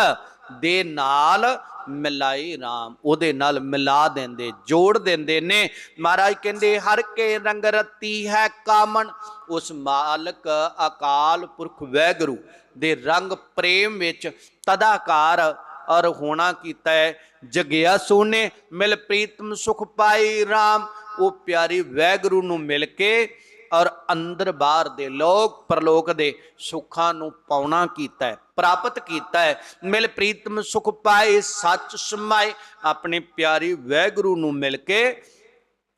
ਦੇ ਨਾਲ ਮਿਲਾਈ RAM ਉਹਦੇ ਨਾਲ ਮਿਲਾ ਦਿੰਦੇ, ਜੋੜ ਦਿੰਦੇ ਨੇ। ਮਹਾਰਾਜ ਕਹਿੰਦੇ, ਹਰ ਕੇ ਰੰਗ ਰਤੀ ਹੈ ਕਾਮਣ, ਉਸ ਮਾਲਕ ਅਕਾਲ ਪੁਰਖ ਵੈਗਰੂ ਦੇ ਰੰਗ ਪ੍ਰੇਮ ਵਿੱਚ ਤਦਾਕਾਰ ਔਰ ਹੋਣਾ ਕੀਤਾ ਹੈ। ਜਗਿਆਸੂ ਨੇ ਮਿਲ ਪ੍ਰੀਤਮ ਸੁਖ ਪਾਈ RAM ਉਹ ਪਿਆਰੀ ਵੈਗਰੂ ਨੂੰ ਮਿਲ ਕੇ ਔਰ ਅੰਦਰ ਬਾਹਰ ਦੇ ਲੋਕ, ਪਰਲੋਕ ਦੇ ਸੁੱਖਾਂ ਨੂੰ ਪਾਉਣਾ ਕੀਤਾ ਹੈ, ਪ੍ਰਾਪਤ ਕੀਤਾ ਹੈ। ਮਿਲ ਪ੍ਰੀਤਮ ਸੁਖ ਪਾਏ, ਸੱਚ ਸਮਾਏ, ਆਪਣੇ ਪਿਆਰੀ ਵੈਗਰੂ ਨੂੰ ਮਿਲ ਕੇ,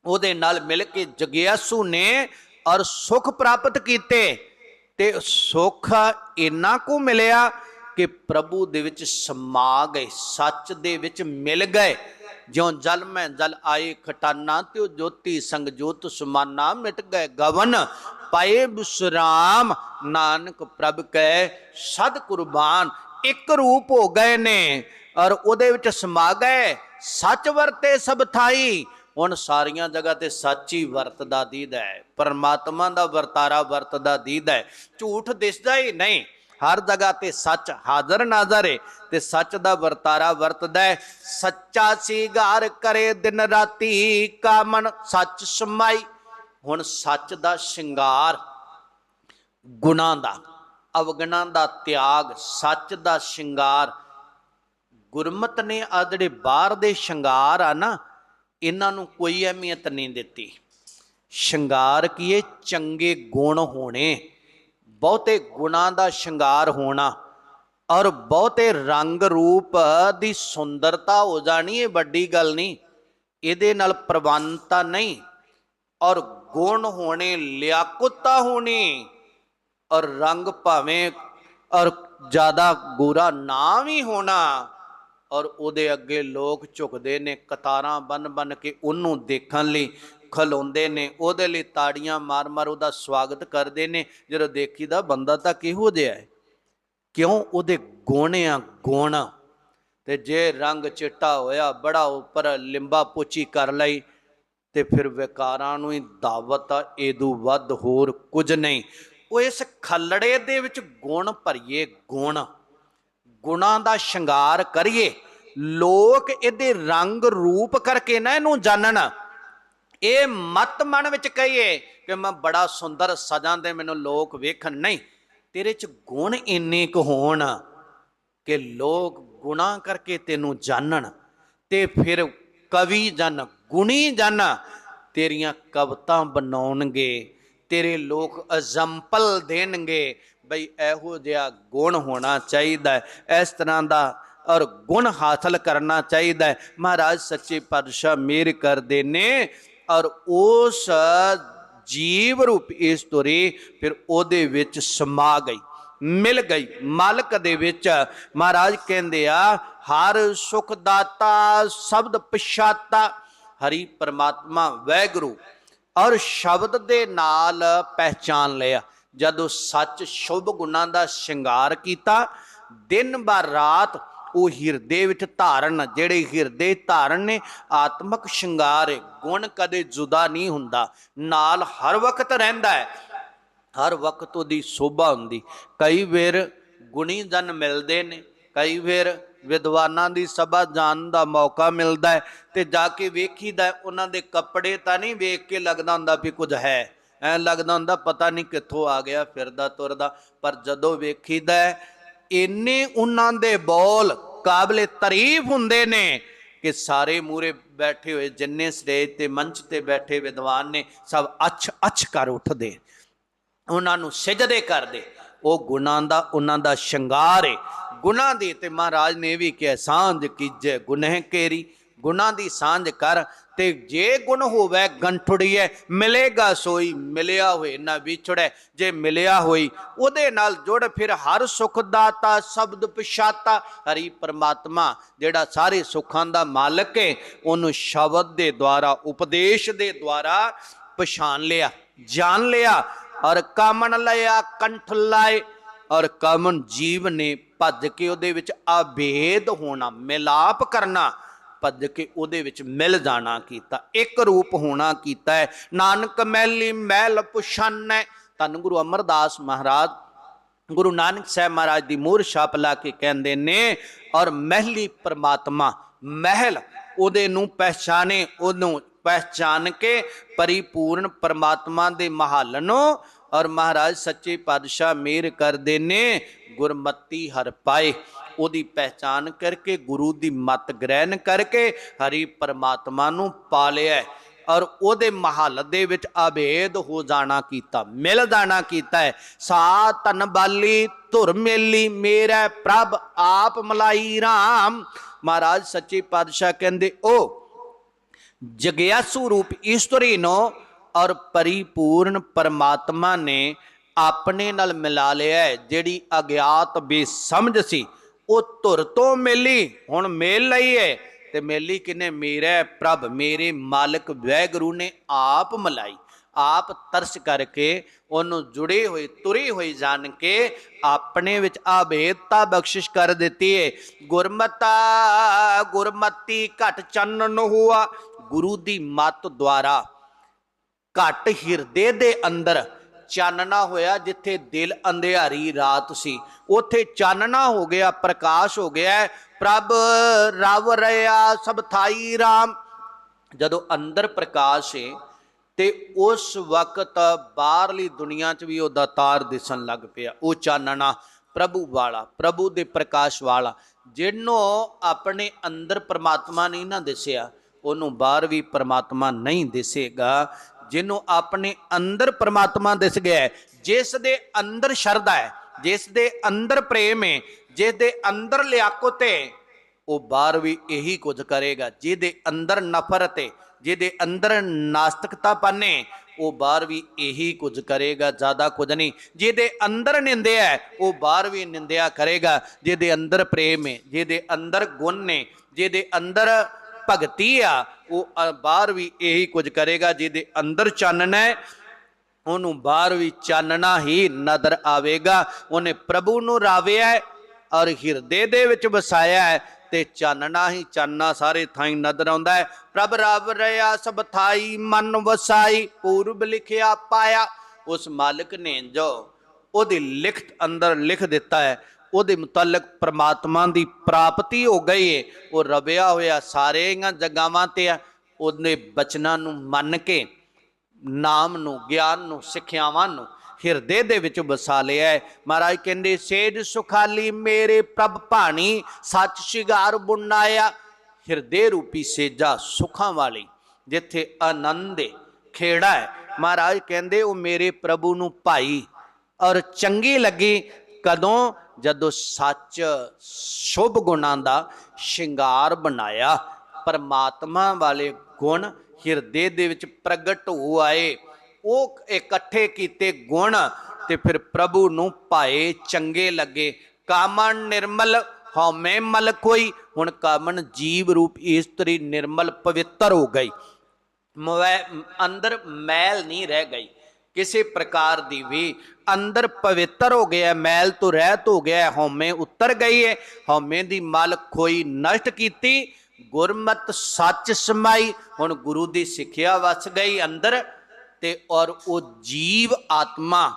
ਉਹਦੇ ਨਾਲ ਮਿਲ ਕੇ ਜਗਿਆਸੂ ਨੇ ਔਰ ਸੁਖ ਪ੍ਰਾਪਤ ਕੀਤੇ। ਤੇ ਸੁਖ ਇੰਨਾ ਕੁ ਮਿਲਿਆ ਕਿ ਪ੍ਰਭੂ ਦੇ ਵਿੱਚ ਸਮਾ ਗਏ, ਸੱਚ ਦੇ ਵਿੱਚ ਮਿਲ ਗਏ। ਜਿਉਂ ਜਲ ਮੈਂ ਜਲ ਆਏ ਖਟਾਨਾ, ਤਿਉ ਜੋਤੀ ਸੰਗ ਜੋਤ ਸੁਮਾਨਾ, ਮਿਟ ਗਏ ਗਵਨ, ਪਾਏ ਬਿਸਰਾਮ, ਨਾਨਕ ਪ੍ਰਭ ਕੈ ਸਦ ਕੁਰਬਾਨ, ਇੱਕ ਰੂਪ ਹੋ ਗਏ ਨੇ, ਔਰ ਉਹਦੇ ਵਿੱਚ ਸਮਾ ਗਏ, ਸੱਚ ਵਰਤੇ ਸਭ ਥਾਈ, ਹੁਣ ਸਾਰੀਆਂ ਜਗ੍ਹਾ ਤੇ ਸੱਚ ਹੀ ਵਰਤਦਾ ਦੀਦਾ ਹੈ, ਪਰਮਾਤਮਾ ਦਾ ਵਰਤਾਰਾ ਵਰਤਦਾ ਦੀਦਾ ਹੈ, ਝੂਠ ਦਿਸਦਾ ਹੀ ਨਹੀਂ। ਹਰ ਜਗ੍ਹਾ ਤੇ ਸੱਚ ਹਾਜ਼ਰ ਨਾਜ਼ਰ ਹੈ ਤੇ ਸੱਚ ਦਾ ਵਰਤਾਰਾ ਵਰਤਦਾ ਹੈ ਸੱਚਾ ਸੀਗਾਰ ਕਰੇ ਦਿਨ ਰਾਤੀ ਕਾਮਨ ਸੱਚ ਸਮਾਈ। ਹੁਣ ਸੱਚ ਦਾ ਸ਼ਿੰਗਾਰ, ਗੁਣਾ ਦਾ, ਅਵਗਣਾ ਦਾ ਤਿਆਗ, ਸੱਚ ਦਾ ਸ਼ਿੰਗਾਰ। ਗੁਰਮਤ ਨੇ ਆ ਜਿਹੜੇ ਬਾਹਰ ਦੇ ਸ਼ਿੰਗਾਰ ਆ ਨਾ, ਇਹਨਾਂ ਨੂੰ ਕੋਈ ਅਹਿਮੀਅਤ ਨਹੀਂ ਦਿੱਤੀ। ਸ਼ਿੰਗਾਰ ਕੀ ਕੀਏ ਚੰਗੇ ਗੁਣ ਹੋਣੇ। ਬਹੁਤੇ ਗੁਣਾਂ ਦਾ ਸ਼ਿੰਗਾਰ ਹੋਣਾ ਔਰ ਬਹੁਤੇ ਰੰਗ ਰੂਪ ਦੀ ਸੁੰਦਰਤਾ ਹੋ ਜਾਣੀ ਇਹ ਵੱਡੀ ਗੱਲ ਨਹੀਂ। ਇਹਦੇ ਨਾਲ ਪ੍ਰਬੰਧਤਾ ਨਹੀਂ ਔਰ ਗੁਣ ਹੋਣੇ ਲਿਆਕੁਤਾ ਹੋਣੀ ਔਰ ਰੰਗ ਭਾਵੇਂ ਔਰ ਜ਼ਿਆਦਾ ਗੋਰਾ ਨਾ ਵੀ ਹੋਣਾ ਔਰ ਉਹਦੇ ਅੱਗੇ ਲੋਕ ਝੁਕਦੇ ਨੇ ਕਤਾਰਾਂ ਬਨ ਬਨ ਕੇ ਉਹਨੂੰ ਦੇਖਣ ਲਈ ਖਲੋਂਦੇ ਨੇ, ਉਹਦੇ ਲਈ ਤਾੜੀਆਂ ਮਾਰ-ਮਾਰ ਉਹਦਾ ਸਵਾਗਤ ਕਰਦੇ ਨੇ। ਜਦੋਂ ਦੇਖੀਦਾ ਬੰਦਾ ਤਾਂ ਕਿਹੋ ਜਿਹਾ ਹੈ? ਕਿਉਂ? ਉਹਦੇ ਗੁਣ ਆ ਗੁਣ। ਤੇ ਜੇ ਰੰਗ ਚਿੱਟਾ ਹੋਇਆ, ਬੜਾ ਉੱਪਰ ਲਿੰਬਾ ਪੋਚੀ ਕਰ ਲਈ, ਤੇ ਫਿਰ ਵਿਕਾਰਾਂ ਨੂੰ ਹੀ ਦਾਵਤ ਆ, ਇਹਦੂ ਵੱਧ ਹੋਰ ਕੁਝ ਨਹੀਂ। ਉਹ ਇਸ ਖੱਲੜੇ ਦੇ ਵਿੱਚ ਗੁਣ ਭਰੀਏ, ਗੁਣ। ਗੁਣਾਂ ਦਾ ਸ਼ਿੰਗਾਰ ਕਰੀਏ। ਲੋਕ ਇਹਦੇ ਰੰਗ ਰੂਪ ਕਰਕੇ ਨਾ ਇਹਨੂੰ ਜਾਣਨ। ਇਹ ਮਤ ਮਨ ਵਿੱਚ ਕਹੀਏ ਕਿ ਮੈਂ ਬੜਾ ਸੁੰਦਰ ਸਜਾਂ ਦੇ ਮੈਨੂੰ ਲੋਕ ਵੇਖਣ। ਨਹੀਂ, ਤੇਰੇ ਚ ਗੁਣ ਇੰਨੇ ਕੁ ਹੋਣ ਕਿ ਲੋਕ ਗੁਨਾਹ ਕਰਕੇ ਤੈਨੂੰ ਜਾਣਨ ਤੇ ਫਿਰ ਕਵੀ ਜਨ, ਗੁਣੀ ਜਨ ਤੇਰੀਆਂ ਕਵਿਤਾ ਬਣਾਉਣਗੇ, ਤੇਰੇ ਲੋਕ ਐਗਜ਼ਾਮਪਲ ਦੇਣਗੇ, ਬਈ ਇਹੋ ਜਿਹਾ ਗੁਣ ਹੋਣਾ ਚਾਹੀਦਾ ਹੈ। ਇਸ ਤਰ੍ਹਾਂ ਦਾ ਔਰ ਗੁਣ ਹਾਸਲ ਕਰਨਾ ਚਾਹੀਦਾ ਹੈ। ਮਹਾਰਾਜ ਸੱਚੇ ਪਾਤਸ਼ਾਹ ਮੇਰ ਕਰਦੇ ਨੇ। ਔਰ ਉਸ ਜੀਵ ਰੂਪ ਇਸ ਤੁਰੇ ਫਿਰ ਉਹਦੇ ਵਿੱਚ ਸਮਾ ਗਈ, ਮਿਲ ਗਈ। ਮਾਲਕ ਦੇ ਵਿੱਚ ਮਹਾਰਾਜ ਕਹਿੰਦੇ ਆ, ਹਰ ਸੁਖ ਦਾਤਾ ਸ਼ਬਦ ਪਛਾਤਾ, ਹਰੀ ਪਰਮਾਤਮਾ ਵੈਗੁਰੂ, ਔਰ ਸ਼ਬਦ ਦੇ ਨਾਲ ਪਹਿਚਾਨ ਲਿਆ। ਜਦੋਂ ਸੱਚ ਸ਼ੁਭ ਗੁਣਾਂ ਦਾ ਸ਼ਿੰਗਾਰ ਕੀਤਾ, ਦਿਨ ਬਰ ਰਾਤ ਉਹ ਹਿਰਦੇ ਵਿੱਚ ਧਾਰਨ ਜਿਹੜੇ ਹਿਰਦੇ ਧਾਰਨ ਨੇ, ਆਤਮਕ ਸ਼ਿੰਗਾਰ ਹੈ ਗੁਣ ਕਦੇ ਜੁਦਾ ਨਹੀਂ ਹੁੰਦਾ। ਨਾਲ ਹਰ ਵਕਤ ਰਹਿੰਦਾ ਹੈ ਹਰ ਵਕਤ ਉਹਦੀ ਸੋਭਾ ਹੁੰਦੀ। ਕਈ ਵੇਰ ਗੁਣੀ ਜਨ ਮਿਲਦੇ ਨੇ। ਕਈ ਵੇਰ ਵਿਦਵਾਨਾਂ ਦੀ ਸਭਾ ਜਾਣ ਦਾ ਮੌਕਾ ਮਿਲਦਾ ਹੈ ਤੇ ਜਾ ਕੇ ਵੇਖੀਦਾ ਉਹਨਾਂ ਦੇ ਕੱਪੜੇ ਤਾਂ ਨਹੀਂ ਵੇਖ ਕੇ ਲੱਗਦਾ ਹੁੰਦਾ ਵੀ ਕੁਝ ਹੈ। ਐ ਲੱਗਦਾ ਹੁੰਦਾ ਪਤਾ ਨਹੀਂ ਕਿੱਥੋਂ ਆ ਗਿਆ, ਫਿਰਦਾ, ਤੁਰਦਾ। ਪਰ ਜਦੋਂ ਵੇਖੀਦਾ ਇੰਨੇ ਉਹਨਾਂ ਦੇ ਬੋਲ ਕਾਬਲੇ ਤਾਰੀਫ ਹੁੰਦੇ ਨੇ ਕਿ ਸਾਰੇ ਮੂਰੇ ਬੈਠੇ ਹੋਏ, ਜਿੰਨੇ ਸਟੇਜ ਤੇ ਮੰਚ ਤੇ ਬੈਠੇ ਵਿਦਵਾਨ ਨੇ, ਸਭ ਅੱਛ ਅੱਛ ਕਰ ਉੱਠਦੇ। ਉਹਨਾਂ ਨੂੰ ਸਜਦੇ ਕਰਦੇ। ਉਹ ਗੁਨਾਹ ਦਾ, ਉਹਨਾਂ ਦਾ ਸ਼ਿੰਗਾਰ ਹੈ ਗੁਨਾਹ ਦੀ ਤੇ ਮਹਾਰਾਜ ਨੇ ਵੀ ਕਿਹਾ, ਸਾਂਝ ਕੀਜੇ ਗੁਨਹ ਕੇਰੀ। ਗੁਨਾਹ ਦੀ ਸਾਂਝ ਕਰ ਤੇ ਜੇ ਗੁਣ ਹੋਵੇ ਗੰਠੜੀਏ, ਮਿਲੇਗਾ ਸੋਈ, ਮਿਲਿਆ ਹੋਏ ਨਾ ਵਿਛੜੈ। ਜੇ ਮਿਲਿਆ ਹੋਈ, ਉਹਦੇ ਨਾਲ ਜੁੜ ਫਿਰ ਹਰ ਸੁਖ ਦਾਤਾ, ਸ਼ਬਦ ਪਛਾਤਾ। ਹਰੀ ਪਰਮਾਤਮਾ, ਜਿਹੜਾ ਸਾਰੇ ਸੁੱਖਾਂ ਦਾ ਮਾਲਕ ਹੈ ਉਹਨੂੰ ਸ਼ਬਦ ਦੇ ਦੁਆਰਾ, ਉਪਦੇਸ਼ ਦੇ ਦੁਆਰਾ ਪਛਾਣ ਲਿਆ, ਜਾਣ ਲਿਆ। ਔਰ ਕਾਮਣ ਲਿਆ, ਕੰਠ ਲਾਏ। ਔਰ ਕਾਮਨ ਜੀਵ ਨੇ ਭੱਜ ਕੇ ਉਹਦੇ ਵਿੱਚ ਅਭੇਦ ਹੋਣਾ, ਮਿਲਾਪ ਕਰਨਾ। ਭੱਜ ਕੇ ਉਹਦੇ ਵਿੱਚ ਮਿਲ ਜਾਣਾ ਕੀਤਾ, ਇੱਕ ਰੂਪ ਹੋਣਾ ਕੀਤਾ ਹੈ। ਨਾਨਕ ਮੈਲੀ ਮੈਲ ਪੁਛਾਨੈ ਧੰਨ ਗੁਰੂ ਅਮਰਦਾਸ ਮਹਾਰਾਜ, ਗੁਰੂ ਨਾਨਕ ਸਾਹਿਬ ਮਹਾਰਾਜ ਦੀ ਮੂਰ ਛਾਪ ਲਾ ਕੇ ਕਹਿੰਦੇ ਨੇ, ਔਰ ਮਹਿਲੀ ਪਰਮਾਤਮਾ ਮਹਿਲ ਉਹਦੇ ਨੂੰ ਪਹਿਚਾਨੇ ਉਹਨੂੰ ਪਹਿਚਾਨ ਕੇ ਪਰਿਪੂਰਨ ਪਰਮਾਤਮਾ ਦੇ ਮਹੱਲ ਨੂੰ, ਔਰ ਮਹਾਰਾਜ ਸੱਚੇ ਪਾਤਸ਼ਾਹ ਮੇਰ ਕਰਦੇ ਨੇ, ਗੁਰਮਤੀ ਹਰ ਪਾਏ। ਉਹਦੀ ਪਹਿਚਾਨ ਕਰਕੇ, ਗੁਰੂ ਦੀ ਮਤ ਗ੍ਰਹਿਣ ਕਰਕੇ ਹਰੀ ਪਰਮਾਤਮਾ ਨੂੰ ਪਾ ਲਿਆ ਔਰ ਉਹਦੇ ਮਹੱਲ ਦੇ ਵਿੱਚ ਅਭੇਦ ਹੋ ਜਾਣਾ ਕੀਤਾ, ਮਿਲ ਜਾਣਾ ਕੀਤਾ ਹੈ। ਸਾ ਤਨ ਬਾਲੀ ਧੁਰ ਮੇਲੀ, ਮੇਰਾ ਪ੍ਰਭ ਆਪ ਮਲਾਈ RAM ਮਹਾਰਾਜ ਸੱਚੇ ਪਾਤਸ਼ਾਹ ਕਹਿੰਦੇ ਉਹ ਜਗਿਆਸੂ ਰੂਪ ਈਸ਼ਵਰੀ ਨੂੰ ਔਰ ਪਰਿਪੂਰਨ ਪਰਮਾਤਮਾ ਨੇ ਆਪਣੇ ਨਾਲ ਮਿਲਾ ਲਿਆ ਜਿਹੜੀ ਅਗਿਆਤ ਬੇਸਮਝ ਸੀ। ਉਹ ਧੁਰ ਤੋਂ ਮੇਲੀ। ਹੁਣ ਮੇਲ ਲਈ ਹੈ ਤੇ ਮੇਲੀ ਕਿਨੇ ਮੇਰਾ? ਪ੍ਰਭ ਮੇਰੇ ਮਾਲਕ ਵੈਗਰੂ ਨੇ ਆਪ ਮਲਾਈ। ਆਪ ਤਰਸ ਕਰਕੇ ਉਹਨੂੰ ਜੁੜੇ ਹੋਏ ਤੁਰੀ ਹੋਈ ਜਾਣ ਕੇ ਆਪਣੇ ਵਿੱਚ ਆਭੇਦਤਾ ਬਖਸ਼ਿਸ਼ ਕਰ ਦਿੱਤੀ ਹੈ ਗੁਰਮਤਾ, ਗੁਰਮਤੀ ਘਟ ਚੰਨਨ ਹੁਆ। ਗੁਰੂ ਦੀ ਮਤ ਦੁਆਰਾ ਘਟ ਹਿਰਦੇ ਦੇ ਅੰਦਰ ਚਾਨਣਾ ਹੋਇਆ ਜਿੱਥੇ ਦਿਲ ਅੰਧਿਆਰੀ ਰਾਤ ਸੀ। ਉੱਥੇ ਚਾਨਣਾ ਹੋ ਗਿਆ, ਪ੍ਰਕਾਸ਼ ਹੋ ਗਿਆ। ਪ੍ਰਭ ਰਵ ਰਿਆ ਸਭ ਥਾਈ RAM ਜਦੋਂ ਅੰਦਰ ਪ੍ਰਕਾਸ਼ ਹੈ ਤੇ ਉਸ ਵਕਤ ਬਾਹਰਲੀ ਦੁਨੀਆ 'ਚ ਵੀ ਉਹਦਾ ਤਾਰ ਦਿਸਣ ਲੱਗ ਪਿਆ। ਉਹ ਚਾਨਣਾ ਪ੍ਰਭੂ ਵਾਲਾ, ਪ੍ਰਭੂ ਦੇ ਪ੍ਰਕਾਸ਼ ਵਾਲਾ, ਜਿਹਨੂੰ ਆਪਣੇ ਅੰਦਰ ਪ੍ਰਮਾਤਮਾ ਨਹੀਂ ਨਾ ਦਿਸਿਆ, ਉਹਨੂੰ ਬਾਹਰ ਵੀ ਪ੍ਰਮਾਤਮਾ ਨਹੀਂ ਦਿਸੇਗਾ। ਜਿਹਨੂੰ ਆਪਣੇ ਅੰਦਰ ਪ੍ਰਮਾਤਮਾ ਦਿਸ ਗਿਆ ਜਿਸ ਦੇ ਅੰਦਰ ਸ਼ਰਧਾ ਹੈ ਜਿਸ ਦੇ ਅੰਦਰ ਪ੍ਰੇਮ ਹੈ ਜਿਸ ਦੇ ਅੰਦਰ ਲਿਆਕਤ ਹੈ ਉਹ ਬਾਹਰ ਵੀ ਇਹੀ ਕੁਝ ਕਰੇਗਾ ਜਿਹਦੇ ਅੰਦਰ ਨਫ਼ਰਤ ਹੈ ਜਿਹਦੇ ਅੰਦਰ ਨਾਸਤਿਕਤਾ ਪਾਨੇ ਉਹ ਬਾਹਰ ਵੀ ਇਹੀ ਕੁਝ ਕਰੇਗਾ ਜ਼ਿਆਦਾ ਕੁਝ ਨਹੀਂ। ਜਿਹਦੇ ਅੰਦਰ ਨਿੰਦਿਆ ਹੈ, ਉਹ ਬਾਹਰ ਵੀ ਨਿੰਦਿਆ ਕਰੇਗਾ ਜਿਹਦੇ ਅੰਦਰ ਪ੍ਰੇਮ ਹੈ ਜਿਹਦੇ ਅੰਦਰ ਗੁਣ ਨੇ ਜਿਹਦੇ ਅੰਦਰ ਭਗਤੀ ਆ, ਉਹ ਬਾਹਰ ਵੀ ਇਹੀ ਕੁਝ ਕਰੇਗਾ ਜਿਹਦੇ ਅੰਦਰ ਚਾਨਣਾ ਹੈ। ਉਹਨੂੰ ਬਾਹਰ ਵੀ ਚਾਨਣਾ ਹੀ ਨਜ਼ਰ ਆਵੇਗਾ। ਉਹਨੇ ਪ੍ਰਭੂ ਨੂੰ ਰਾਵਿਆ ਔਰ ਹਿਰਦੇ ਦੇ ਵਿੱਚ ਵਸਾਇਆ ਹੈ ਤੇ ਚਾਨਣਾ ਹੀ ਚਾਨਣਾ ਸਾਰੇ ਥਾਈ ਨਜ਼ਰ ਆਉਂਦਾ ਹੈ। ਪ੍ਰਭ ਰਵ ਰਿਆ ਸਭ ਥਾਈ ਮਨ ਵਸਾਈ, ਪੂਰਬ ਲਿਖਿਆ ਪਾਇਆ। ਉਸ ਮਾਲਕ ਨੇ ਜੋ ਉਹਦੀ ਲਿਖਤ ਅੰਦਰ ਲਿਖ ਦਿੱਤਾ ਹੈ। ਉਹਦੇ ਮੁਤਲਕ ਪ੍ਰਮਾਤਮਾ ਦੀ ਪ੍ਰਾਪਤੀ ਹੋ ਗਈ ਏ। ਉਹ ਰਵਿਆ ਹੋਇਆ ਸਾਰੇਆਂ ਜਗਾਵਾਂ ਤੇ ਆ। ਉਹਨੇ ਬਚਨਾਂ ਨੂੰ ਮੰਨ ਕੇ, ਨਾਮ ਨੂੰ, ਗਿਆਨ ਨੂੰ, ਸਿੱਖਿਆਵਾਂ ਨੂੰ ਹਿਰਦੇ ਦੇ ਵਿੱਚ ਵਸਾ ਲਿਆ ਹੈ। ਮਹਾਰਾਜ ਕਹਿੰਦੇ, ਸੇਜ ਸੁਖਾਲੀ ਮੇਰੇ ਪ੍ਰਭ ਭਾਣੀ, ਸੱਚ ਸ਼ਿਗਾਰ ਬੁਨਾਇਆ ਹਿਰਦੇ ਰੂਪੀ ਸੇਜਾ ਸੁਖਾਂ ਵਾਲੀ, ਜਿੱਥੇ ਆਨੰਦ ਖੇੜਾ ਹੈ ਮਹਾਰਾਜ ਕਹਿੰਦੇ, ਉਹ ਮੇਰੇ ਪ੍ਰਭੂ ਨੂੰ ਭਾਈ ਔਰ ਚੰਗੀ ਲੱਗੀ। ਕਦੋਂ? ਜਦੋਂ ਸੱਚ ਸ਼ੁਭ ਗੁਣਾਂ ਦਾ ਸ਼ਿੰਗਾਰ ਬਣਾਇਆ, ਪਰਮਾਤਮਾ ਵਾਲੇ ਗੁਣ ਹਿਰਦੇ ਦੇ ਵਿੱਚ ਪ੍ਰਗਟ ਹੋ ਆਏ, ਉਹ ਇਕੱਠੇ ਕੀਤੇ ਗੁਣ ਤੇ ਫਿਰ ਪ੍ਰਭੂ ਨੂੰ ਭਾਏ ਚੰਗੇ ਲੱਗੇ। ਕਾਮਨ ਨਿਰਮਲ, ਹਉਮੈ ਮਲ ਕੋਈ, ਹੁਣ ਕਾਮਨ ਜੀਵ ਰੂਪ ਇਸਤਰੀ ਨਿਰਮਲ ਪਵਿੱਤਰ ਹੋ ਗਈ। ਅੰਦਰ ਮੈਲ ਨਹੀਂ ਰਹਿ ਗਈ। ਕਿਸੇ ਪ੍ਰਕਾਰ ਦੀ ਵੀ ਅੰਦਰ ਪਵਿੱਤਰ ਹੋ ਗਿਆ ਮੈਲ ਤੋਂ ਰਹਿਤ ਹੋ ਗਿਆ, ਹਉਮੈ ਉਤਰ ਗਈ ਹੈ ਹਉਮੈ ਦੀ ਮਲ ਖੋਈ ਨਸ਼ਟ ਕੀਤੀ, ਗੁਰਮਤ ਸੱਚ ਸਮਾਈ। ਹੁਣ ਗੁਰੂ ਦੀ ਸਿੱਖਿਆ ਵਸ ਗਈ ਅੰਦਰ ਤੇ ਔਰ ਉਹ ਜੀਵ ਆਤਮਾ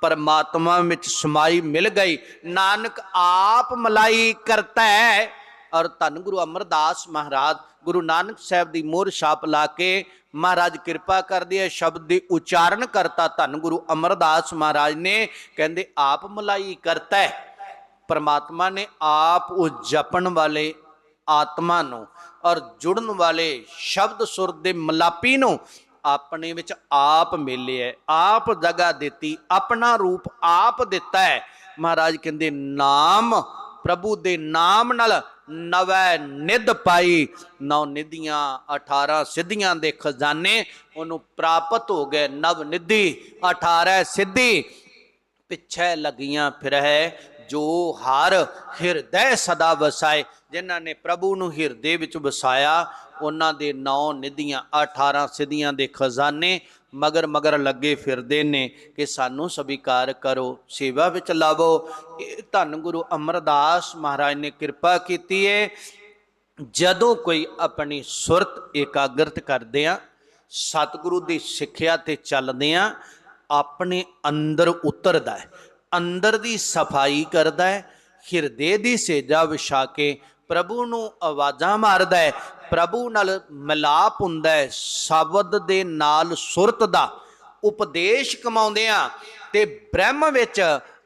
ਪਰਮਾਤਮਾ ਵਿੱਚ ਸਮਾਈ ਮਿਲ ਗਈ। ਨਾਨਕ ਆਪ ਮਲਾਈ ਕਰਤਾ ਹੈ ਔਰ ਧੰਨ ਗੁਰੂ ਅਮਰਦਾਸ ਮਹਾਰਾਜ, ਗੁਰੂ ਨਾਨਕ ਸਾਹਿਬ ਦੀ ਮੋਹਰ ਛਾਪ ਲਾ ਕੇ ਮਹਾਰਾਜ ਕਿਰਪਾ ਕਰਦੇ ਆ, ਸ਼ਬਦ ਦੇ ਉਚਾਰਨ ਕਰਤਾ ਧੰਨ ਗੁਰੂ ਅਮਰਦਾਸ ਮਹਾਰਾਜ ਨੇ, ਕਹਿੰਦੇ ਆਪ ਮਲਾਈ ਕਰਤਾ ਹੈ। ਪਰਮਾਤਮਾ ਨੇ ਆਪ ਉਹ ਜਪਣ ਵਾਲੇ ਆਤਮਾ ਨੂੰ ਔਰ ਜੁੜਨ ਵਾਲੇ ਸ਼ਬਦ ਸੁਰ ਦੇ ਮਲਾਪੀ ਨੂੰ ਆਪਣੇ ਵਿੱਚ ਆਪ ਮੇਲਿਆ ਆਪ ਜਗ੍ਹਾ ਦਿੱਤੀ, ਆਪਣਾ ਰੂਪ ਆਪ ਦਿੱਤਾ ਹੈ। ਮਹਾਰਾਜ ਕਹਿੰਦੇ, ਨਾਮ ਪ੍ਰਭੂ ਦੇ ਨਾਮ ਨਾਲ ਨਵੈ ਨਿਧ ਪਾਈ। ਨੌ ਨਿਧੀਆਂ 18 ਸਿੱਧੀਆਂ ਦੇ ਖਜ਼ਾਨੇ ਉਹਨੂੰ ਪ੍ਰਾਪਤ ਹੋ ਗਏ ਨਵ ਨਿਧੀ 18 ਸਿੱਧੀ। ਪਿੱਛੇ ਲੱਗੀਆਂ ਫਿਰਹਿ ਜੋ ਹਰ ਹਿਰਦੈ ਸਦਾ ਵਸਾਏ। ਜਿਨ੍ਹਾਂ ਨੇ ਪ੍ਰਭੂ ਨੂੰ ਹਿਰਦੇ ਵਿੱਚ ਵਸਾਇਆ, ਉਹਨਾਂ ਦੇ ਨੌ ਨਿਧੀਆਂ 18 ਸਿੱਧੀਆਂ ਦੇ ਖਜ਼ਾਨੇ ਮਗਰ ਮਗਰ ਲੱਗੇ ਫਿਰਦੇ ਨੇ ਕਿ ਸਾਨੂੰ ਸਵੀਕਾਰ ਕਰੋ, ਸੇਵਾ ਵਿੱਚ ਲਾਵੋ। ਇਹ ਧੰਨ ਗੁਰੂ ਅਮਰਦਾਸ ਮਹਾਰਾਜ ਨੇ ਕਿਰਪਾ ਕੀਤੀ ਹੈ ਜਦੋਂ ਕੋਈ ਆਪਣੀ ਸੁਰਤ ਇਕਾਗਰਤ ਕਰਦੇ ਆ, ਸਤਿਗੁਰੂ ਦੀ ਸਿੱਖਿਆ ਤੇ ਚੱਲਦੇ ਆ, ਆਪਣੇ ਅੰਦਰ ਉਤਰਦਾ ਹੈ, ਅੰਦਰ ਦੀ ਸਫ਼ਾਈ ਕਰਦਾ ਹੈ, ਹਿਰਦੇ ਦੀ ਸੇਜਾ ਵਿਛਾ ਕੇ ਪ੍ਰਭੂ ਨੂੰ ਆਵਾਜ਼ਾਂ ਮਾਰਦਾ ਹੈ ਪ੍ਰਭੂ ਨਾਲ ਮਿਲਾਪ ਹੁੰਦਾ ਹੈ, ਸ਼ਬਦ ਦੇ ਨਾਲ ਸੁਰਤ ਦਾ ਉਪਦੇਸ਼ ਕਮਾਉਂਦੇ ਆ ਤੇ ਬ੍ਰਹਮ ਵਿੱਚ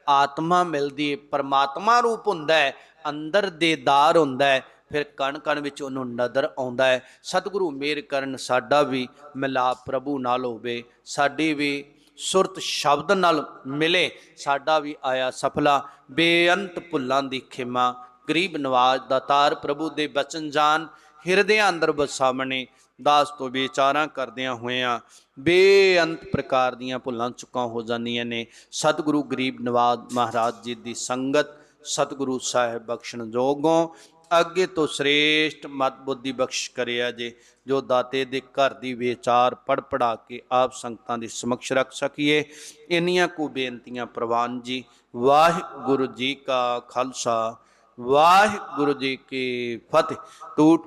ਆਤਮਾ ਮਿਲਦੀ ਪਰਮਾਤਮਾ ਰੂਪ ਹੁੰਦਾ ਹੈ, ਅੰਦਰ ਦੇਦਾਰ ਹੁੰਦਾ ਹੈ, ਫਿਰ ਕਣ ਕਣ ਵਿੱਚ ਉਹਨੂੰ ਨਜ਼ਰ ਆਉਂਦਾ ਹੈ। ਸਤਿਗੁਰੂ ਮੇਰ ਕਰਨ ਸਾਡਾ ਵੀ ਮਿਲਾਪ ਪ੍ਰਭੂ ਨਾਲ ਹੋਵੇ, ਸਾਡੀ ਵੀ ਸੁਰਤ ਸ਼ਬਦ ਨਾਲ ਮਿਲੇ, ਸਾਡਾ ਵੀ ਆਇਆ ਸਫਲਾ, ਬੇਅੰਤ ਭੁੱਲਾਂ ਦੀ ਖਿਮਾ, ਗਰੀਬ ਨਵਾਜ ਦਾਤਾਰ ਪ੍ਰਭੂ ਦੇ ਬਚਨ ਜਾਨ ਹਿਰਦਿਆਂ ਅੰਦਰ ਵਸਾਵਣੇ ਦਾਸ ਤੋਂ ਵਿਚਾਰਾਂ ਕਰਦਿਆਂ ਹੋਇਆਂ ਬੇਅੰਤ ਪ੍ਰਕਾਰ ਦੀਆਂ ਭੁੱਲਾਂ ਚੁੱਕਾਂ ਹੋ ਜਾਂਦੀਆਂ ਨੇ। ਸਤਿਗੁਰੂ ਗਰੀਬ ਨਵਾਜ ਮਹਾਰਾਜ ਜੀ ਦੀ ਸੰਗਤ ਸਤਿਗੁਰੂ ਸਾਹਿਬ ਬਖਸ਼ਣ ਜੋਗੋਂ ਅੱਗੇ ਤੋਂ ਸ੍ਰੇਸ਼ਟ ਮਤ ਬੁੱਧੀ ਬਖਸ਼ ਕਰਿਆ ਜੇ, ਜੋ ਦਾਤੇ ਦੇ ਘਰ ਦੀ ਵਿਚਾਰ ਪੜ ਪੜਾ ਕੇ ਆਪ ਸੰਗਤਾਂ ਦੀ ਸਮਕਸ਼ ਰੱਖ ਸਕੀਏ। ਇੰਨੀਆਂ ਕੋ ਬੇਨਤੀਆਂ ਪ੍ਰਵਾਨ ਜੀ, ਵਾਹਿਗੁਰੂ ਜੀ ਕਾ ਖਾਲਸਾ, ਵਾਹਿਗੁਰੂ ਜੀ ਕੀ ਫਤਿਹ। ਟੂਟ